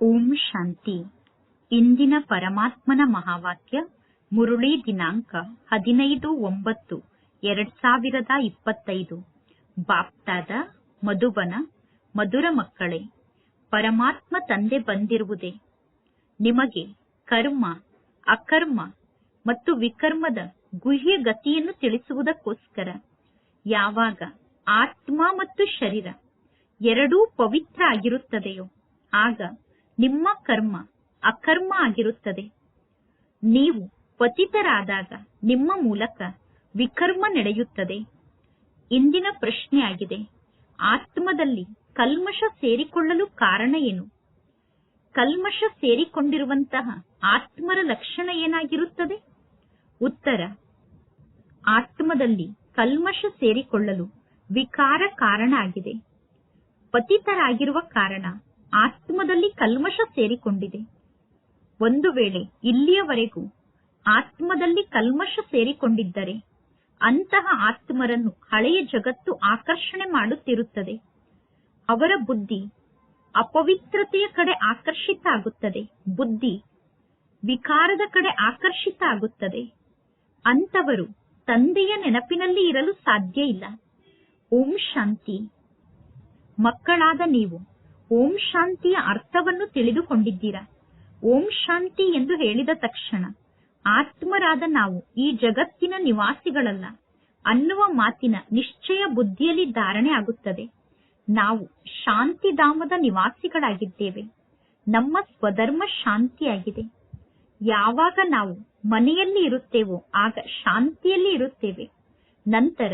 ಓಂ ಶಾಂತಿ. ಇಂದಿನ ಪರಮಾತ್ಮನ ಮಹಾವಾಕ್ಯ, ಮುರುಳಿ ದಿನಾಂಕ ಹದಿನೈದು ಒಂಬತ್ತು, ಎರಡ್ ಸಾವಿರದ ಇಪ್ಪತ್ತೈದು. ಬಾಪ್ತಾದ, ಮಧುಬನ, ಮಧುರ ಮಕ್ಕಳೇ, ಪರಮಾತ್ಮ ತಂದೆ ಬಂದಿರುವುದೇ. ನಿಮಗೆ ಕರ್ಮ, ಅಕರ್ಮ ಮತ್ತು ವಿಕರ್ಮದ ಗುಹ್ಯ ಗತಿಯನ್ನು ತಿಳಿಸುವುದಕ್ಕೋಸ್ಕರ ಯಾವಾಗ ಆತ್ಮ ಮತ್ತು ಶರೀರ ಎರಡೂ ಪವಿತ್ರ ಆಗಿರುತ್ತದೆಯೋ, ಆಗ ನಿಮ್ಮ ಕರ್ಮ ಅಕರ್ಮ ಆಗಿರುತ್ತದೆ. ನೀವು ಪತಿತರಾದಾಗ ನಿಮ್ಮ ಮೂಲಕ ವಿಕರ್ಮ ನಡೆಯುತ್ತದೆ. ಇಂದಿನ ಪ್ರಶ್ನೆಯಾಗಿದೆ, ಆತ್ಮದಲ್ಲಿ ಕಲ್ಮಶ ಸೇರಿಕೊಳ್ಳಲು ಕಾರಣ ಏನು? ಕಲ್ಮಶ ಸೇರಿಕೊಂಡಿರುವಂತಹ ಆತ್ಮರ ಲಕ್ಷಣ ಏನಾಗಿರುತ್ತದೆ? ಉತ್ತರ, ಆತ್ಮದಲ್ಲಿ ಕಲ್ಮಶ ಸೇರಿಕೊಳ್ಳಲು ವಿಕಾರ ಕಾರಣ ಆಗಿದೆ. ಪತಿತರಾಗಿರುವ ಕಾರಣ ಆತ್ಮದಲ್ಲಿ ಕಲ್ಮಶ ಸೇರಿಕೊಂಡಿದೆ. ಒಂದು ವೇಳೆ ಇಲ್ಲಿಯವರೆಗೂ ಆತ್ಮದಲ್ಲಿ ಕಲ್ಮಶ ಸೇರಿಕೊಂಡಿದ್ದರೆ ಅಂತಹ ಆತ್ಮರನ್ನು ಹಳೆಯ ಜಗತ್ತು ಆಕರ್ಷಣೆ ಮಾಡುತ್ತಿರುತ್ತದೆ. ಅವರ ಬುದ್ಧಿ ಅಪವಿತ್ರತೆಯ ಕಡೆ ಆಕರ್ಷಿತ ಆಗುತ್ತದೆ. ಬುದ್ಧಿ ವಿಕಾರದ ಕಡೆ ಆಕರ್ಷಿತ ಆಗುತ್ತದೆ. ಅಂತವರು ತಂದೆಯ ನೆನಪಿನಲ್ಲಿ ಇರಲು ಸಾಧ್ಯ ಇಲ್ಲ. ಓಂ ಶಾಂತಿ. ಮಕ್ಕಳಾದ ನೀವು ಓಂ ಶಾಂತಿಯ ಅರ್ಥವನ್ನು ತಿಳಿದುಕೊಂಡಿದ್ದೀರಾ. ಓಂ ಶಾಂತಿ ಎಂದು ಹೇಳಿದ ತಕ್ಷಣ ಆತ್ಮರಾದ ನಾವು ಈ ಜಗತ್ತಿನ ನಿವಾಸಿಗಳಲ್ಲ. ಅನ್ನುವ ಮಾತಿನ ನಿಶ್ಚಯ ಬುದ್ಧಿಯಲ್ಲಿ ಧಾರಣೆ ಆಗುತ್ತದೆ. ನಾವು ಶಾಂತಿಧಾಮದ ನಿವಾಸಿಗಳಾಗಿದ್ದೇವೆ. ನಮ್ಮ ಸ್ವಧರ್ಮ ಶಾಂತಿಯಾಗಿದೆ. ಯಾವಾಗ ನಾವು ಮನೆಯಲ್ಲಿ ಇರುತ್ತೇವೋ ಆಗ ಶಾಂತಿಯಲ್ಲಿ ಇರುತ್ತೇವೆ. ನಂತರ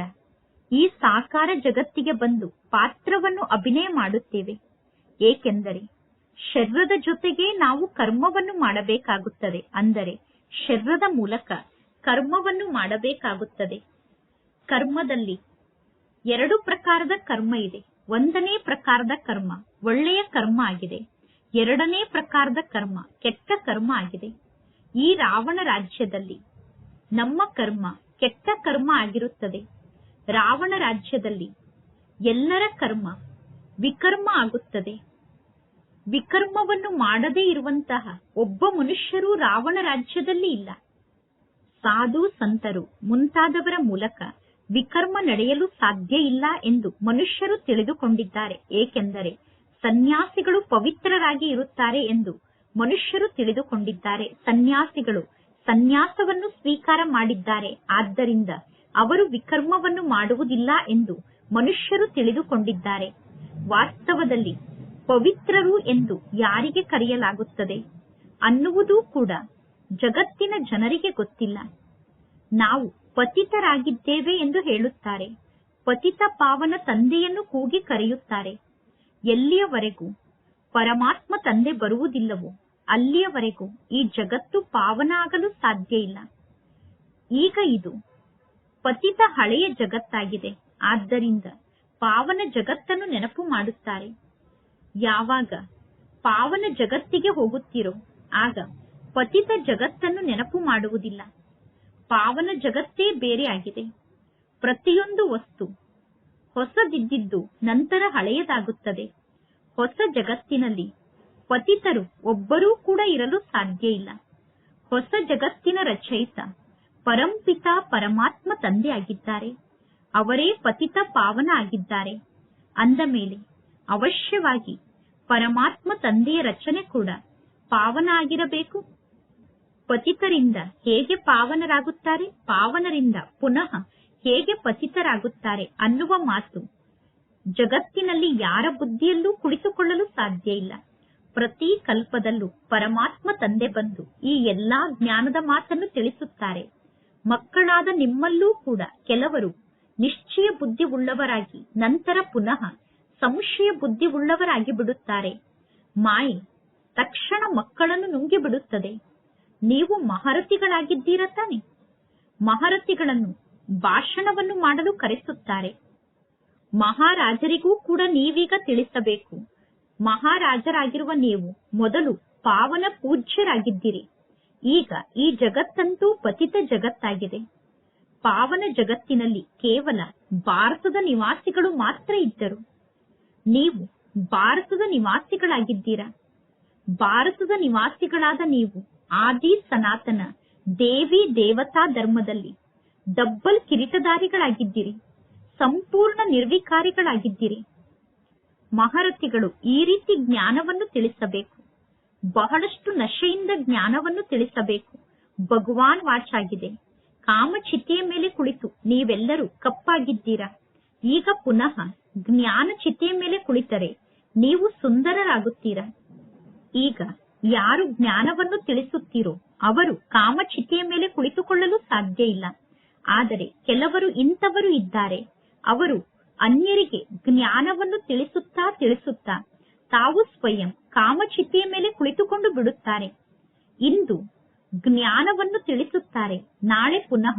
ಈ ಸಾಕಾರ ಜಗತ್ತಿಗೆ ಬಂದು ಪಾತ್ರವನ್ನು ಅಭಿನಯ ಮಾಡುತ್ತೇವೆ. ಏಕೆಂದರೆ ಶರೀರದ ಜೊತೆಗೆ ನಾವು ಕರ್ಮವನ್ನು ಮಾಡಬೇಕಾಗುತ್ತದೆ. ಅಂದರೆ ಶರೀರದ ಮೂಲಕ ಕರ್ಮವನ್ನು ಮಾಡಬೇಕಾಗುತ್ತದೆ. ಕರ್ಮದಲ್ಲಿ ಎರಡು ಪ್ರಕಾರದ ಕರ್ಮ ಇದೆ. ಒಂದನೇ ಪ್ರಕಾರದ ಕರ್ಮ ಒಳ್ಳೆಯ ಕರ್ಮ ಆಗಿದೆ. ಎರಡನೇ ಪ್ರಕಾರದ ಕರ್ಮ ಕೆಟ್ಟ ಕರ್ಮ ಆಗಿದೆ. ಈ ರಾವಣ ರಾಜ್ಯದಲ್ಲಿ ನಮ್ಮ ಕರ್ಮ ಕೆಟ್ಟ ಕರ್ಮ ಆಗಿರುತ್ತದೆ. ರಾವಣ ರಾಜ್ಯದಲ್ಲಿ ಎಲ್ಲರ ಕರ್ಮ ವಿಕರ್ಮ ಆಗುತ್ತದೆ. ವಿಕರ್ಮವನ್ನು ಮಾಡದೇ ಇರುವಂತಹ ಒಬ್ಬ ಮನುಷ್ಯರು ರಾವಣ ರಾಜ್ಯದಲ್ಲಿ ಇಲ್ಲ. ಸಾಧು ಸಂತರು ಮುಂತಾದವರ ಮೂಲಕ ವಿಕರ್ಮ ನಡೆಯಲು ಸಾಧ್ಯ ಇಲ್ಲ ಎಂದು ಮನುಷ್ಯರು ತಿಳಿದುಕೊಂಡಿದ್ದಾರೆ. ಏಕೆಂದರೆ ಸನ್ಯಾಸಿಗಳು ಪವಿತ್ರರಾಗಿ ಇರುತ್ತಾರೆ ಎಂದು ಮನುಷ್ಯರು ತಿಳಿದುಕೊಂಡಿದ್ದಾರೆ. ಸನ್ಯಾಸಿಗಳು ಸನ್ಯಾಸವನ್ನು ಸ್ವೀಕಾರ ಮಾಡಿದ್ದಾರೆ. ಆದ್ದರಿಂದ ಅವರು ವಿಕರ್ಮವನ್ನು ಮಾಡುವುದಿಲ್ಲ ಎಂದು ಮನುಷ್ಯರು ತಿಳಿದುಕೊಂಡಿದ್ದಾರೆ. ವಾಸ್ತವದಲ್ಲಿ ಪವಿತ್ರರು ಎಂದು ಯಾರಿಗೆ ಕರೆಯಲಾಗುತ್ತದೆ? ಅನ್ನುವುದೂ ಕೂಡ ಜಗತ್ತಿನ ಜನರಿಗೆ ಗೊತ್ತಿಲ್ಲ. ನಾವು ಪತಿತರಾಗಿದ್ದೇವೆ ಎಂದು ಹೇಳುತ್ತಾರೆ. ಪತಿತ ಪಾವನ ತಂದೆಯನ್ನು ಕೂಗಿ ಕರೆಯುತ್ತಾರೆ. ಎಲ್ಲಿಯವರೆಗೂ? ಪರಮಾತ್ಮ ತಂದೆ ಬರುವುದಿಲ್ಲವೋ? ಅಲ್ಲಿಯವರೆಗೂ ಈ ಜಗತ್ತು ಪಾವನ ಆಗಲು ಸಾಧ್ಯ ಇಲ್ಲ. ಈಗ ಇದು ಪತಿತ ಹಳೆಯ ಜಗತ್ತಾಗಿದೆ. ಆದ್ದರಿಂದ ಪಾವನ ಜಗತ್ತನ್ನು ನೆನಪು ಮಾಡುತ್ತಾರೆ. ಯಾವಾಗ ಪಾವನ ಜಗತ್ತಿಗೆ ಹೋಗುತ್ತೀರೋ, ಆಗ ಪತಿತ ಜಗತ್ತನ್ನು ನೆನಪು ಮಾಡುವುದಿಲ್ಲ. ಪಾವನ ಜಗತ್ತೇ ಬೇರೆಯಾಗಿದೆ ಪ್ರತಿಯೊಂದು ವಸ್ತು ಹೊಸದಿದ್ದಿದ್ದು ನಂತರ ಹಳೆಯದಾಗುತ್ತದೆ. ಹೊಸ ಜಗತ್ತಿನಲ್ಲಿ ಪತಿತರು ಒಬ್ಬರೂ ಕೂಡ ಇರಲು ಸಾಧ್ಯ ಇಲ್ಲ. ಹೊಸ ಜಗತ್ತಿನ ರಚಯಿತ ಪರಂಪಿತ ಪರಮಾತ್ಮ ತಂದೆ ಆಗಿದ್ದಾರೆ. ಅವರೇ ಪತಿತ ಪಾವನ ಆಗಿದ್ದಾರೆ. ಅಂದ ಮೇಲೆ ಅವಶ್ಯವಾಗಿ ಪರಮಾತ್ಮ ತಂದೆಯ ರಚನೆ ಕೂಡ ಪಾವನ ಆಗಿರಬೇಕು ಪತಿತರಿಂದ ಹೇಗೆ ಪಾವನರಾಗುತ್ತಾರೆ? ಪಾವನರಿಂದ ಪುನಃ ಹೇಗೆ ಪತಿತರಾಗುತ್ತಾರೆ ಅನ್ನುವ ಮಾತು ಜಗತ್ತಿನಲ್ಲಿ ಯಾರ ಬುದ್ಧಿಯಲ್ಲೂ ಕುಳಿತುಕೊಳ್ಳಲು ಸಾಧ್ಯ ಇಲ್ಲ. ಪ್ರತಿ ಕಲ್ಪದಲ್ಲೂ ಪರಮಾತ್ಮ ತಂದೆ ಬಂದು ಈ ಎಲ್ಲಾ ಜ್ಞಾನದ ಮಾತನ್ನು ತಿಳಿಸುತ್ತಾರೆ. ಮಕ್ಕಳಾದ ನಿಮ್ಮಲ್ಲೂ ಕೂಡ ಕೆಲವರು ನಿಶ್ಚಯ ಬುದ್ಧಿ ಉಳ್ಳವರಾಗಿ ನಂತರ ಪುನಃ ಸಂಶಯ ಬುದ್ಧಿ ಉಳ್ಳವರಾಗಿ ಬಿಡುತ್ತಾರೆ. ಮಾಯೆ ತಕ್ಷಣ ಮಕ್ಕಳನ್ನು ನುಂಗಿ ಬಿಡುತ್ತದೆ. ನೀವು ಮಹರತಿಗಳಾಗಿದ್ದೀರ ತಾನೆ? ಮಹರತಿಗಳನ್ನು ಭಾಷಣವನ್ನು ಮಾಡಲು ಕರೆಸುತ್ತಾರೆ. ಮಹಾರಾಜರಿಗೂ ಕೂಡ ನೀವೀಗ ತಿಳಿಸಬೇಕು. ಮಹಾರಾಜರಾಗಿರುವ ನೀವು ಮೊದಲು ಪಾವನ ಪೂಜ್ಯರಾಗಿದ್ದೀರಿ. ಈಗ ಈ ಜಗತ್ತಂತೂ ಪತಿತ ಜಗತ್ತಾಗಿದೆ. ಪಾವನ ಜಗತ್ತಿನಲ್ಲಿ ಕೇವಲ ಭಾರತದ ನಿವಾಸಿಗಳು ಮಾತ್ರ ಇದ್ದರು. ನೀವು ಭಾರತದ ನಿವಾಸಿಗಳಾಗಿದ್ದೀರಾ? ಭಾರತದ ನಿವಾಸಿಗಳಾದ ನೀವು ಆದಿ ಸನಾತನ ದೇವಿ ದೇವತಾ ಧರ್ಮದಲ್ಲಿ ಡಬ್ಬಲ್ ಕಿರೀಟಧಾರಿಗಳಾಗಿದ್ದೀರಿ, ಸಂಪೂರ್ಣ ನಿರ್ವಿಕಾರಿಗಳಾಗಿದ್ದೀರಿ. ಮಹಾರಥಿಗಳು ಈ ರೀತಿ ಜ್ಞಾನವನ್ನು ತಿಳಿಸಬೇಕು, ಬಹಳಷ್ಟು ನಶೆಯಿಂದ ಜ್ಞಾನವನ್ನು ತಿಳಿಸಬೇಕು. ಭಗವಾನ್ ವಾಚಾಗಿದೆ ಕಾಮಚಿತೆಯ ಮೇಲೆ ಕುಳಿತು ನೀವೆಲ್ಲರೂ ಕಪ್ಪಾಗಿದ್ದೀರಾ? ಈಗ ಪುನಃ ಜ್ಞಾನ ಚಿತೆಯ ಮೇಲೆ ಕುಳಿತರೆ, ನೀವು ಸುಂದರರಾಗುತ್ತೀರಾ. ಈಗ ಯಾರು ಜ್ಞಾನವನ್ನು ತಿಳಿಸುತ್ತೀರೋ, ಅವರು ಕಾಮಚಿತೆಯ ಮೇಲೆ ಕುಳಿತುಕೊಳ್ಳಲು ಸಾಧ್ಯ ಇಲ್ಲ. ಆದರೆ ಕೆಲವರು ಇಂಥವರು ಇದ್ದಾರೆ. ಅವರು ಅನ್ಯರಿಗೆ ಜ್ಞಾನವನ್ನು ತಿಳಿಸುತ್ತಾ ತಿಳಿಸುತ್ತಾ, ತಾವು ಸ್ವಯಂ ಕಾಮಚಿತೆಯ ಮೇಲೆ ಕುಳಿತುಕೊಂಡು ಬಿಡುತ್ತಾರೆ. ಇಂದು ಜ್ಞಾನವನ್ನು ತಿಳಿಸುತ್ತಾರೆ. ನಾಳೆ ಪುನಃ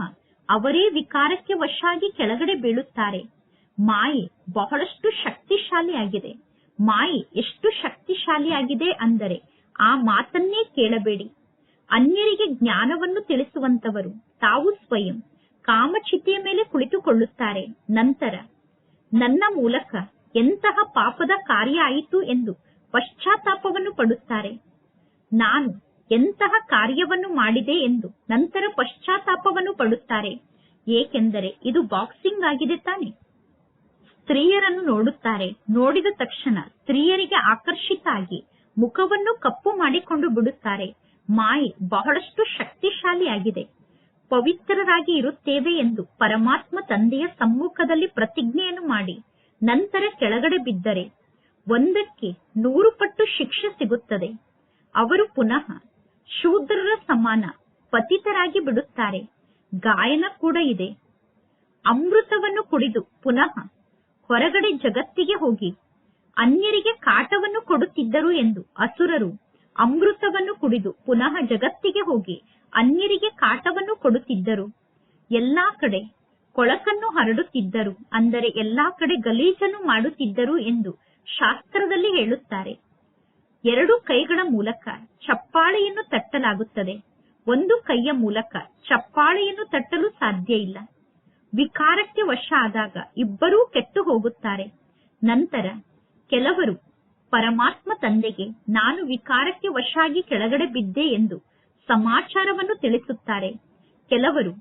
ಅವರೇ ವಿಕಾರಕ್ಕೆ ವಶಾಗಿ ಕೆಳಗಡೆ ಬೀಳುತ್ತಾರೆ. ಮಾಯೆ ಬಹಳಷ್ಟು ಶಕ್ತಿಶಾಲಿಯಾಗಿದೆ. ಮಾಯಿ ಎಷ್ಟು ಶಕ್ತಿಶಾಲಿಯಾಗಿದೆ ಅಂದರೆ ಆ ಮಾತನ್ನೇ ಕೇಳಬೇಡಿ. ಅನ್ಯರಿಗೆ ಜ್ಞಾನವನ್ನು ತಿಳಿಸುವಂತವರು ತಾವು ಸ್ವಯಂ ಕಾಮಚಿತೆಯ ಮೇಲೆ ಕುಳಿತುಕೊಳ್ಳುತ್ತಾರೆ. ನಂತರ, ನನ್ನ ಮೂಲಕ ಎಂತಹ ಪಾಪದ ಕಾರ್ಯ ಆಯಿತು ಎಂದು ಪಶ್ಚಾತ್ತಾಪವನ್ನು ಪಡುತ್ತಾರೆ. ನಾನು ಎಂತಹ ಕಾರ್ಯವನ್ನು ಮಾಡಿದೆ ಎಂದು ನಂತರ ಪಶ್ಚಾತ್ತಾಪವನ್ನು ಪಡುತ್ತಾರೆ. ಏಕೆಂದರೆ ಇದು ಬಾಕ್ಸಿಂಗ್ ಆಗಿದೆ ತಾನೆ. ಸ್ತ್ರೀಯರನ್ನು ನೋಡುತ್ತಾರೆ. ನೋಡಿದ ತಕ್ಷಣ ಸ್ತ್ರೀಯರಿಗೆ ಆಕರ್ಷಿತ ಆಗಿ ಮುಖವನ್ನು ಕಪ್ಪು ಮಾಡಿಕೊಂಡು ಬಿಡುತ್ತಾರೆ. ಮಾಯೆ ಬಹಳಷ್ಟು ಶಕ್ತಿಶಾಲಿಯಾಗಿದೆ. ಪವಿತ್ರರಾಗಿ ಇರುತ್ತೇವೆ ಎಂದು ಪರಮಾತ್ಮ ತಂದೆಯ ಸಮ್ಮುಖದಲ್ಲಿ ಪ್ರತಿಜ್ಞೆಯನ್ನು ಮಾಡಿ, ನಂತರ ಕೆಳಗಡೆ ಬಿದ್ದರೆ ಒಂದಕ್ಕೆ ನೂರು ಪಟ್ಟು ಶಿಕ್ಷೆ ಸಿಗುತ್ತದೆ. ಅವರು ಪುನಃ ಶೂದ್ರರ ಸಮಾನ ಪತಿತರಾಗಿ ಬಿಡುತ್ತಾರೆ. ಗಾಯನ ಕೂಡ ಇದೆ. ಅಮೃತವನ್ನು ಕುಡಿದು ಪುನಃ ಹೊರಗಡೆ ಜಗತ್ತಿಗೆ ಹೋಗಿ ಅನ್ಯರಿಗೆ ಕಾಟವನ್ನು ಕೊಡುತ್ತಿದ್ದರು ಎಂದು ಅಸುರರು ಅಮೃತವನ್ನು ಕುಡಿದು ಪುನಃ ಜಗತ್ತಿಗೆ ಹೋಗಿ ಅನ್ಯರಿಗೆ ಕಾಟವನ್ನು ಕೊಡುತ್ತಿದ್ದರು. ಎಲ್ಲಾ ಕಡೆ ಕೊಳಕನ್ನು ಹರಡುತ್ತಿದ್ದರು. ಅಂದರೆ ಎಲ್ಲಾ ಕಡೆ ಗಲೀಜನ್ನು ಮಾಡುತ್ತಿದ್ದರು ಎಂದು ಶಾಸ್ತ್ರದಲ್ಲಿ ಹೇಳುತ್ತಾರೆ. ಎರಡು ಕೈಗಳ ಮೂಲಕ ಚಪ್ಪಾಳೆಯನ್ನು ತಟ್ಟಲಾಗುತ್ತದೆ. ಒಂದು ಕೈಯ ಮೂಲಕ ಚಪ್ಪಾಳೆಯನ್ನು ತಟ್ಟಲು ಸಾಧ್ಯ ಇಲ್ಲ. ವಿಕಾರಕ್ಕೆ ವಶ ಆದಾಗ ಇಬ್ಬರೂ ಕೆಟ್ಟು ಹೋಗುತ್ತಾರೆ. ನಂತರ ಕೆಲವರು ಪರಮಾತ್ಮ ತಂದೆಗೆ, ನಾನು ವಿಕಾರಕ್ಕೆ ವಶಾಗಿ ಕೆಳಗಡೆ ಬಿದ್ದೆ ಎಂದು ಸಮಾಚಾರವನ್ನು ತಿಳಿಸುತ್ತಾರೆ. ಕೆಲವರು,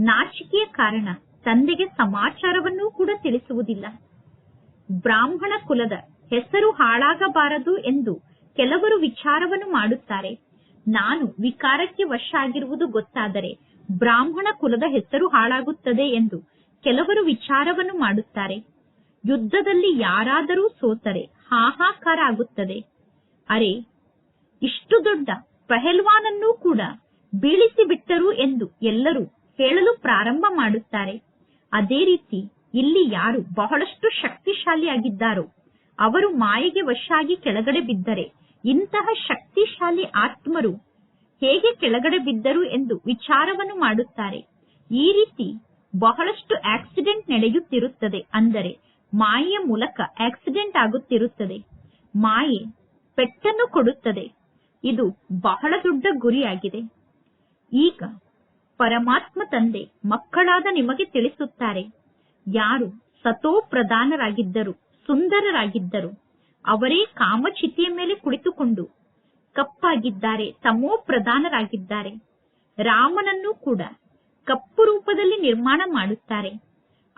ನಾಚಿಕೆಯ ಕಾರಣ ತಂದೆಗೆ ಸಮಾಚಾರವನ್ನೂ ಕೂಡ ತಿಳಿಸುವುದಿಲ್ಲ. ಬ್ರಾಹ್ಮಣ ಕುಲದ ಹೆಸರು ಹಾಳಾಗಬಾರದು ಎಂದು ಕೆಲವರು ವಿಚಾರವನ್ನು ಮಾಡುತ್ತಾರೆ. ನಾನು ವಿಕಾರಕ್ಕೆ ವಶ ಆಗಿರುವುದು ಗೊತ್ತಾದರೆ ಬ್ರಾಹ್ಮಣ ಕುಲದ ಹೆಸರು ಹಾಳಾಗುತ್ತದೆ ಎಂದು ಕೆಲವರು ವಿಚಾರವನ್ನು ಮಾಡುತ್ತಾರೆ. ಯುದ್ಧದಲ್ಲಿ ಯಾರಾದರೂ ಸೋತರೆ ಹಾಹಾಕಾರ ಆಗುತ್ತದೆ ಅರೆ, ಇಷ್ಟು ದೊಡ್ಡ ಪಹಲ್ವಾನನ್ನೂ ಕೂಡ ಬೀಳಿಸಿ ಬಿಟ್ಟರು ಎಂದು ಎಲ್ಲರೂ ಹೇಳಲು ಪ್ರಾರಂಭ ಮಾಡುತ್ತಾರೆ. ಅದೇ ರೀತಿ ಇಲ್ಲಿ ಯಾರು ಬಹಳಷ್ಟು ಶಕ್ತಿಶಾಲಿಯಾಗಿದ್ದಾರೋ, ಅವರು ಮಾಯೆಗೆ ವಶಾಗಿ ಕೆಳಗಡೆ ಬಿದ್ದರೆ ಇಂತಹ ಶಕ್ತಿಶಾಲಿ ಆತ್ಮರು ಹೇಗೆ ಕೆಳಗಡೆ ಬಿದ್ದರು ಎಂದು ವಿಚಾರವನ್ನು ಮಾಡುತ್ತಾರೆ. ಈ ರೀತಿ ಬಹಳಷ್ಟು ಆಕ್ಸಿಡೆಂಟ್ ನಡೆಯುತ್ತಿರುತ್ತದೆ ಅಂದರೆ ಮಾಯೆಯ ಮೂಲಕ ಆಕ್ಸಿಡೆಂಟ್ ಆಗುತ್ತಿರುತ್ತದೆ. ಮಾಯೆ ಪೆಟ್ಟನ್ನು ಕೊಡುತ್ತದೆ. ಇದು ಬಹಳ ದೊಡ್ಡ ಗುರಿಯಾಗಿದೆ. ಈಗ ಪರಮಾತ್ಮ ತಂದೆ ಮಕ್ಕಳಾದ ನಿಮಗೆ ತಿಳಿಸುತ್ತಾರೆ. ಯಾರು ಸತೋ ಪ್ರಧಾನರಾಗಿದ್ದರು, ಸುಂದರರಾಗಿದ್ದರು, ಅವರೇ ಕಾಮಚಿತಿಯ ಮೇಲೆ ಕುಳಿತುಕೊಂಡು ಕಪ್ಪಾಗಿದ್ದಾರೆ, ತಮೋ ಪ್ರಧಾನರಾಗಿದ್ದಾರೆ. ರಾಮನನ್ನು ಕೂಡ ಕಪ್ಪು ರೂಪದಲ್ಲಿ ನಿರ್ಮಾಣ ಮಾಡುತ್ತಾರೆ.